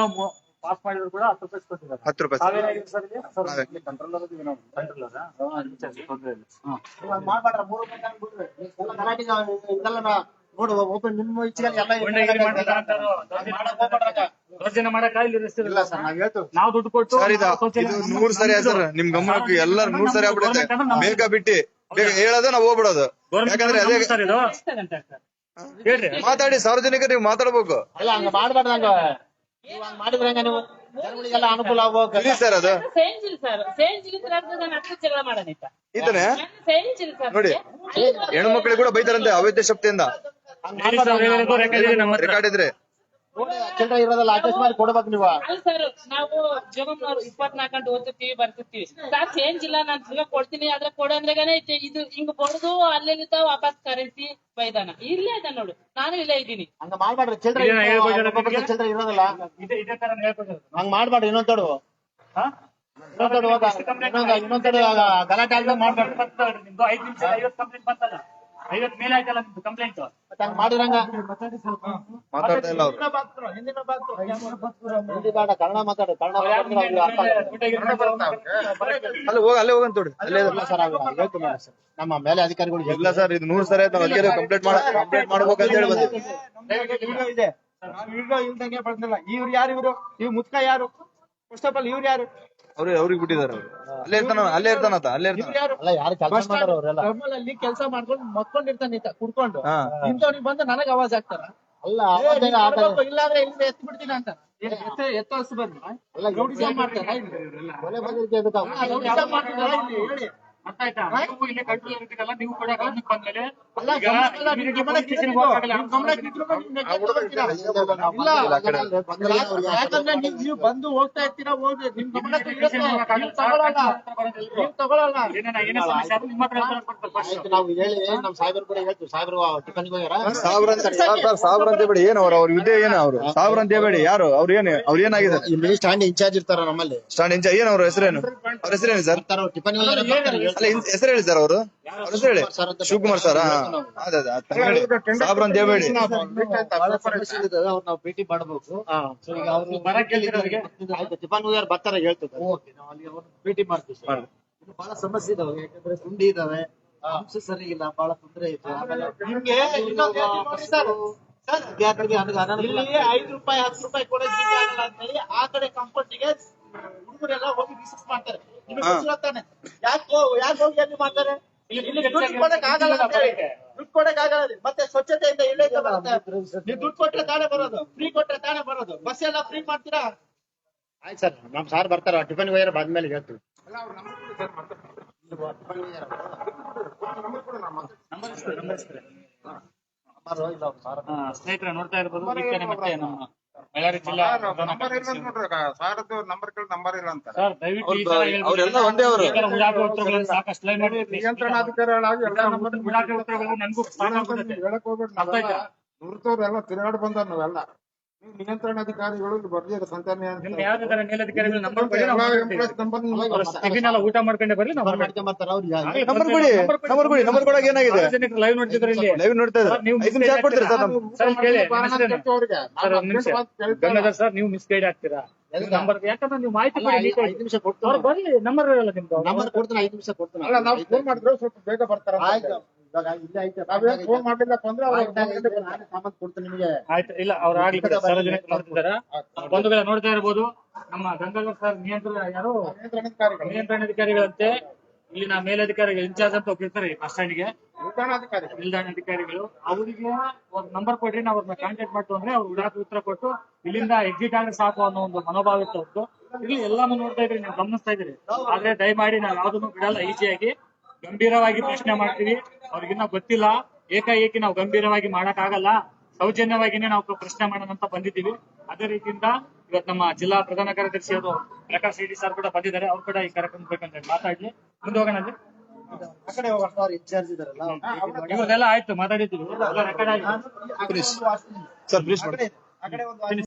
ಪಾಸ್ ಮಾಡಿದ್ರು ಕೂಡ ಹತ್ತು ರೂಪಾಯಿ ಕೊಟ್ಟಿದ್ದಾರೆ. ಹತ್ತು ರೂಪಾಯಿ ಸರ್ ಇಲ್ಲಿ? ಸರ್, ನಾವೇ. ಇಲ್ಲಿ controller ಇದೀವಿ ನಾವು. Controller ಆ? ಹಾ, ಸರಿ, ತೊಂದ್ರೆ ಇಲ್ಲ. ಹಾ. ಮಾಡ್ಬೇಡ್ರ? ಮೂರು ರೂಪಾಯಿ ತಗೊಂಡ್ ಬಿಡ್ರಿ. ಎಲ್ಲ ಗಲಾಟೆಗೆ ಇದೆಲ್ಲ ನಾ- ನೋಡು ಒಬ್ಬ ನಿಮ್ಮ ಇಚ್ಛೆಗೆ ಎಲ್ಲ ಗುಂಡಾಗಿರಿ ಮಾಡ್ತಾರೆ ಅಂತಾರು. ಹಂಗ್ ಮಾಡಕ್ ಹೋಗ್ಬೇಡ್ರಕ್ಕ. ದೌರ್ಜನ್ಯ ಮಾಡಕ್ ಇಲ್ಲಿ ರಿಸ್ಕ್ ಇಲ್ಲ ಸರ್ ನಾವ್ ಹೇಳ್ತೀವಿ. ನಾವು ದುಡ್ಡು ಕೊಟ್ಟು ಸರ್ ಇದು ನಾವು ಶೌಚಾಲಯ ಇದು ನೂರ್ ಸರಿ ಆಯ್ತು ಸರ್ ನಿಮ್ ಗಮನಕ್ಕೆ ಎಲ್ಲಾರು ನೂರ್ ಸರಿ ಆಗ್ಬಿಡುತ್ತೆ. ಬೇಗ ಬಿಟ್ಟಿ ಬೇಗ ಹೇಳೋದು ನಾವು ಹೋಗ್ಬಿಡೋದು. ಯಾಕಂದ್ರೆ ಅದೇ ಸರ್ ಇದು? ಹೇಳ್ರಿ. ಮಾತಾಡಿ ಸಾರ್ವಜನಿಕ ನೀವು ಮಾತಾಡ್ಬೇಕು. ಅಲ್ಲ ಹಂಗ ಮಾಡ್ಬೇಡ್ರ ಹಂಗ? ನೀವು ಜನಗಳಿಗೆಲ್ಲ ಅನುಕೂಲ ಸರ್ ಅದು. ಸರ್ ನಾನು ಜಗಳ ಇದನ್ನೇ ಸರ್ ನೋಡಿ ಹೆಣ್ಣು ಮಕ್ಕಳಿಗೆ ಕೂಡ ಬೈತಾರಂತೆ ಅವೈದ್ಯ ಶಕ್ತಿಯಿಂದ. ಹಂಗ್. ರೆಕಾರ್ಡ್ ಇದ್ರೆ. ನೋಡಿ ಚಿಲ್ಲರೆ ಇರೋದಲ್ಲ ಅಡ್ಜಸ್ಟ್ ಮಾಡಿ ಕೊಡ್ಬೇಕು ನೀವು ಅಲ್ಲ ಸರ್ ನಾವು ಜಗಮ್ನವ್ರು ಇಪ್ಪತ್ನಾಲ್ಕು ಗಂಟೆ ಓದ್ತಿರ್ತೀವಿ ಬರ್ತಿರ್ತೀವಿ ಸರ್ ಚೇಂಜ್ ಇಲ್ಲ ನಾನು ತಿರ್ಗಾ ಕೊಡ್ತೀನಿ ಆದ್ರೆ ಕೊಡು ಅಂದ್ರೆಗಾನೆ ಇದು- ಇದು ಹಿಂಗ್ ಬಡ್ದು ಅಲ್ಲೆಲ್ಲಿದ್ದ ವಾಪಸ್ ಕರೆಸಿ ಬೈದಾನ ಇಲ್ಲೇ ಇದೆ ನೋಡು ನಾನು ಇಲ್ಲೇ ಇದ್ದೀನಿ ಹಂಗ ಮಾಡ್ಬೇಡ್ರಿ ನಿಮಗೆ? ಚಿಲ್ಲರೆ ಇರೋದಿಲ್ಲ ಇದೇ ಇದೇ ತರ ಹೇಳ್ಕೊಟ್ಟಿರೋದು. ಹಂಗ್ ಮಾಡ್ಬೇಡ್ರಿ ಇನ್ನೊಂದ್ ತೊಡು ಹಾ? ಇನ್ನೊಂದ್ ತೊಡು ಹೋಗ ಇನ್ನೊಂದ್ ಇನ್ನೊಂದ್ ತೊಡು ಗಲಾಟೆ ಆಗ್ದಂಗ್ ಮಾಡ್ಬೇಡ್ರಿ ನಿಮ್ದು ಐದು ನಿಮಿಷ ಐವತ್ತು ಕಂಪ್ಲೀಟ್ ಬಂತಲ್ಲ ಐವತ್ತು ಮೇಲೆ ಆಯ್ತಲ್ಲ ನಿಮ್ದು ಕಂಪ್ಲೇಂಟ್ ಮತ್ತೆ ಹಂಗ್ ಮಾಡಿರಂಗ? ಮಾತಾಡ್ತಾ ಇಲ್ಲ ಅವ್ರು. ಹಿಂದಿನ ಬಾತು ಹಿಂದಿ ಬೇಡ ಕನ್ನಡ ಮಾತಾಡು ಕನ್ನಡ ಮಾತಾಡಿದ್ರೆ ಅವ್ರಿಗೆ ಅರ್ಥ ಆಗಲ್ಲ. ಅಲ್ಲಿ ಹೋಗ ಅಲ್ಲೇ ಹೋಗಂತ ನೋಡಿ. ಅಲ್ಲೇ ಇಲ್ಲ ಸರ್ ಆಗ ಸರ್. ನಮ್ಮ ಮೇಲೆ ಅಧಿಕಾರಿಗಳು ಇಲ್ಲ ಸರ್ ಇದು ನೂರ್ ಸರಿ ಆಯ್ತು. ನಾವು ಕಂಪ್ಲೇಂಟ್ ಮಾಡ ಕಂಪ್ಲೇಂಟ್ ಮಾಡ್ಬೇಕಂತ ಹೇಳಿ ವಿಡಿಯೋ ಇಲ್ದಂಗೆ ಬಂದಿಲ್ಲ ಇವ್ರು ಯಾರು ಇವ್ರು? ಇವ್ ಮುತ್ಕ ಯಾರು? ಫಸ್ಟ್ ಆಫ್ ಆಲ್ ಇವ್ರು ಯಾರು? ಅವ್ರು ಅವ್ರಿಗೆ ಬಿಟ್ಟಿದ್ದಾರೆ ಅವ್ರು. ಅಲ್ಲೇ ಇರ್ತಾನ ಅಲ್ಲೇ ಇರ್ತಾನತ ಅಲ್ಲೇ ಇರ್ತಾನ. ಯಾರು? ಅಲ್ಲ ಯಾರು ಕೆಲಸ ಅವರೆಲ್ಲ? ಅಲ್ಲಿ ಕೆಲಸ ಮಾಡ್ಕೊಂಡು ಮಕ್ಕೊಂಡಿರ್ತಾನೆ ಈತ ಕುಡ್ಕೊಂಡು. ಹಾ. ಇಂಥವ್ನಿಗೆ ಬಂದು ನನಗ್ ಅವಾಜ್ ಆಗ್ತಾರ ಅಲ್ಲ ಏ, ನೀನ್ ಇಲ್ಲಾಂದ್ರೆ ಇಲ್ಲಿ ಎತ್ ಬಿಡ್ತೀನಿ ಅಂತ ಏನ್ ಎತ್ತ ಎತ್ತ ಹಸು ಮಾಡ್ತಾರೆ ಇಲ್ಲಿ? ಕೊಲೆ ಎದಕ್ಕೆ ಇಲ್ಲಿ? ಹೇಳಿ. ನೀವು ಇಲ್ಲಿ ಕಂಟ್ರೋಲ್ ಇರ್ತೀರಲ್ಲ ನೀವು ಕೂಡ ಗಮನಕ್ಕೆ ಬಂದ್ಮೇಲೆ ಯಾಕಂದ್ರೆ ನೀವು ಬಂದು ಹೋಗ್ತಾ ಇರ್ತೀರಾ ಹೋಗಿ ನಿಮ್ ಗಮನಕ್ಕೆ ನೀವು ಹೇಳಿ ನಮ್ ಸಾಹೇಬರು ಕೂಡ ಹೇಳ್ತೀವಿ. ಸಾಹೇಬರು ಟಿಫನ್ಗೆ ಹೋಗ್ಯಾರ? ಸಾವಿರ ಸಾವಿರ ಅಂತ ಹೇಳ್ಬೇಡಿ ಏನು ಅವ್ರ ಅವ್ರ ಹುದ್ದೆ ಏನು ಅವರು? ಸಾವಿರ ಅಂತ ಬೇಡಿ ಯಾರು? ಅವ್ರು ಏನು ಅವ್ರು ಏನಾಗಿದೆ? ಇಲ್ಲಿ ಸ್ಟ್ಯಾಂಡ್ ಇನ್ಚಾರ್ಜ್ ಇರ್ತಾರ ನಮ್ಮಲ್ಲಿ. ಸ್ಟ್ಯಾಂಡ್ ಇನ್ಚಾರ್ಜ್ ಏನು ಅವ್ರ ಹೆಸರೇನು? ಅವ್ರ ಹೆಸರೇನು ಸರ್? ಟಿಫನ್ ಅಲ್ಲ ಹೆಸರು ಹೇಳಿ ಸರ್ ಅವರು. ಅವ್ರ ಹೆಸರು ಹೇಳಿ. ಸರ್ ಅಂತ ಶಿವಕುಮಾರ್ ಸರ್ ಅದೇ ಅದೇ ಅಂತ ನಾವು ಭೇಟಿ ಮಾಡಬೇಕು. ಸೊ ಈಗ ಅವರು ಬರಕ್ಕೆ ಬರ್ತಾರ ಹೇಳ್ತದೆ ನಾವು ಭೇಟಿ ಮಾಡ್ತೀವಿ ಸರ್. ಇದು ಬಹಳ ಸಮಸ್ಯೆ ಇದಾವೆ ಯಾಕಂದ್ರೆ ಗುಂಡಿ ಇದಾವೆ. ಅಂಶ ಸರಿ ಇಲ್ಲ ಬಹಳ ತೊಂದರೆ ಇದೆ. ಆಮೇಲೆ ನಿಮ್ಗೆ ಇನ್ನೊಂದು ಹೇಳ್ತೀನಿ ಸರ್. ಸರ್ ವಿದ್ಯಾರ್ಥಿಗಳಿಗೆ ಐದು ರೂಪಾಯಿ ಹತ್ತು ರೂಪಾಯಿ ಕೊಡೋದು ದುಡ್ಡು ಅಂತ ಹೇಳಿ ಆ ಕಡೆ ಕಂಪನಿಗೆ ಹುಡುಗರೆಲ್ಲ ಹೋಗಿ ಮಾಡ್ತಾರೆ. ನಿಮಗೆ ಹಾ. ಗೊತ್ತಿರುತ್ತಾನೆ ಯಾಕೆ ಯಾಕೆ ಹೋಗಿ ಅಲ್ಲಿ ಮಾಡ್ತಾರೆ? ದುಡ್ಡು ಕೊಡಕ್ ಆಗಲ್ಲ ಅಂತ ಹೇಳಿ ದುಡ್ಡು ಕೊಡಕ್ ಆಗಲ್ಲ ಮತ್ತೆ ಸ್ವಚ್ಛತೆಯಿಂದ ಇಳಿದ ಬರುತ್ತೆ. ನೀವು ದುಡ್ಡು ಕೊಟ್ರೆ ತಾನೇ ಬರೋದು. ಫ್ರೀ ಕೊಟ್ರೆ ತಾನೇ ಬರೋದು. ಬಸ್ ಎಲ್ಲ ಫ್ರೀ ಮಾಡ್ತೀರಾ? ಆಯ್ತು ಸರ್ ನಮ್ ಸಾರ್ ಬರ್ತಾರ. ಟಿಫನ್ ವೈರ್ ಬಂದ್ಮೇಲೆ ಹೇಳ್ತೀವಿ ಹಾ, ಸ್ನೇಹಿತರೆ ನೋಡ್ತಾ ಇರ್ಬೋದು ವೀಕ್ಷಣೆ ಮತ್ತೆ ನಮ್ಮ ಬಳ್ಳಾರಿ ಜಿಲ್ಲಾ ಪ್ರಧಾನ ಕಾರ್ಯದರ್ಶಿ ನಂಬರ್ ಕೇಳಿ ನಂಬರ್ ಇಲ್ಲ ಅಂತ ಸರ್ ದಯವಿಟ್ಟು ಈ ತರ ಅವ್ರು- ಹೇಳ್ಬೇಡಿ. ಅವ್ರೆಲ್ಲ ಒಂದೇ ಅವರು. ಈ ತರ ಉಡಾಫೆ ಉತ್ತರಗಳನ್ನು ಸಾಕಷ್ಟು ಲೈವ್ ಮಾಡಿ ನಿಯಂತ್ರಣಾಧಿಕಾರಿಗಳಾಗಿ ಎಲ್ಲ ನಂಬರ್ ಉತ್ತರಗಳು ನನಗೂ. ಹೇಳಕ್ ಹೋಗ್ಬೇಡಿ ಅರ್ಥ ಆಯ್ತಾ? ನುರಿತವ್ರು ಎಲ್ಲ ತಿರುಗಾಡಿ ಬಂದಾರ ನಾವೆಲ್ಲ ನೀವು ನಿಯಂತ್ರಣಾಧಿಕಾರಿಗಳು ಬರ್ಲಿಲ್ಲ ಸಂತಾನ ಮೇಲಧಿಕಾರಿಗಳು ನಂಬರ್ ಕೊಡಿ ನಾವು ಎಂಪ್ಲಾಯ್ಸ್ ನಂಬರ್ ಅವ್ರ ಟಿಫಿನ್ ಎಲ್ಲ ಊಟ ಮಾಡ್ಕೊಂಡೆ ಬರ್ಲಿ ನಾವು ನಂಬರ್ ಕೊಡಿ ನಂಬರ್ ಕೊಡಿ. ನಂಬರ್ ಕೊಡೋಕೆ ಏನಾಗಿದೆ? ಸಾರ್ವಜನಿಕರು ಲೈವ್ ನೋಡ್ತಿದ್ರು ಇಲ್ಲಿ. ಲೈವ್ ನೋಡ್ತಾ ಇದ್ದಾರೆ. ನೀವು ಐದು ನಿಮಿಷ ಕೊಡ್ತೀರಾ ಸರ್ ನಮ್ಗೆ? ಸರ್ ಒಂದ್ ನಿಮಿಷ. ಗಂಗಾಧರ್ ಸರ್ ನೀವು ಮಿಸ್ಗೈಡ್ ಆಗ್ತೀರಾ? ನಂಬರ್ ಯಾಕಂದ್ರೆ ನೀವು ಮಾಹಿತಿ ಕೊಡಿ ಐದು. ನಿಮಿಷ ಅವ್ರು ಕೊಡ್ತೀನಿ ಬರ್ಲಿ ನಂಬರ್ ಇರಲ್ಲ ನಿಮ್ದು. ನಂಬರ್ ಕೊಡ್ತೀನಿ ಐದು ನಿಮಿಷ ಕೊಡ್ತೀನಿ. ಅಲ್ಲ ನಾವು ಫೋನ್ ಮಾಡಿದ್ರೆ ಸ್ವಲ್ಪ ಬೇಗ ಬರ್ತಾರ ಆಯ್ತು. ಇವಾಗ ಇಲ್ಲೇ ಐತೆ ನಾವೇನ್ ಫೋನ್ ಮಾಡ್ಲಿಲ್ಲ ಅಂದ್ರೆ ಅವ್ರು ಆಯ್ತು, ಆಯ್ತು, ಸಾಮಾನ್ ಕೊಡ್ತೀನಿ ನಿಮಗೆ. ಆಯ್ತು ಇಲ್ಲ ಅವ್ರು ಆಗ್ಲಿ ಬಿಡಿ, ಸಾರ್ವಜನಿಕರು ನೋಡ್ತಿದಾರ ಬಂಧುಗಳ ನೋಡ್ತಾ ಇರಬಹುದು ನಮ್ಮ ಗಂಗಾಧರ್ ಸರ್ ನಿಯಂತ್ರಣ ಯಾರು? ನಿಯಂತ್ರಣಾಧಿಕಾರಿಗಳು. ನಿಯಂತ್ರಣಾಧಿಕಾರಿಗಳಂತೆ ಇಲ್ಲಿನ ಮೇಲಧಿಕಾರಿಗಳು ಇನ್ಚಾರ್ಜ್ ಅಂತ ಹೋಗಿರ್ತಾರೆ ಬಸ್ ಸ್ಟ್ಯಾಂಡ್ಗೆ ನಿಲ್ದಾಣ ಅಧಿಕಾರಿಗಳು ಅವರಿಗೆ ಒಂದು ನಂಬರ್ ಕೊಡ್ರಿ ನಾವು ಅವ್ರನ್ನ ಕಾಂಟ್ಯಾಕ್ಟ್ ಮಾಡ್ತು ಅಂದ್ರೆ ಅವ್ರು ಉಡಾಕ ಉತ್ತರ ಕೊಟ್ಟು ಇಲ್ಲಿಂದ ಎಕ್ಸಿಟ್ ಆದ್ರೆ ಸಾಕು ಅನ್ನೋ ಒಂದು ಮನೋಭಾವ ಇತ್ತು. ಇಲ್ಲಿ ಎಲ್ಲಾನು ನೋಡ್ತಾ ಇದ್ರಿ ನೀವು ಗಮನಿಸ್ತಾ ಇದ್ರಿ ಆದ್ರೆ ದಯಮಾಡಿ ನಾವು ಯಾವ್ದನ್ನು ಬಿಡಲ್ಲ ಈಸಿಯಾಗಿ. ಗಂಭೀರವಾಗಿ ಪ್ರಶ್ನೆ ಮಾಡ್ತೀವಿ. ಅವ್ರಿಗಿನ್ನ ಗೊತ್ತಿಲ್ಲ. ಏಕಾಏಕಿ ನಾವು ಗಂಭೀರವಾಗಿ ಮಾಡಕ್ ಆಗಲ್ಲ ಸೌಜನ್ಯವಾಗಿನೇ ನಾವು ಪ್ರಶ್ನೆ ಮಾಡೋಣ ಅಂತ ಬಂದಿದ್ದೀವಿ. ಅದೇ ರೀತಿಯಿಂದ ಇವತ್ತು ನಮ್ಮ ಜಿಲ್ಲಾ ಪ್ರಧಾನ ಕಾರ್ಯದರ್ಶಿ ಅವರು ಪ್ರಕಾಶ್ ರೆಡ್ಡಿ ಸರ್ ಕೂಡ ಬಂದಿದ್ದಾರೆ. ಅವ್ರು ಕೂಡ ಈ ಕಾರ್ಯಕ್ರಮ ಬೇಕಂತ ಮಾತಾಡ್ಲಿ. ಮುಂದೆ ಹೋಗೋಣ ಅಲ್ಲಿ. ಭೇಟಿ ಆಯ್ತು ಮಾತಾಡಿದ್ದೀವಿ. ರೆಕಾರ್ಡ್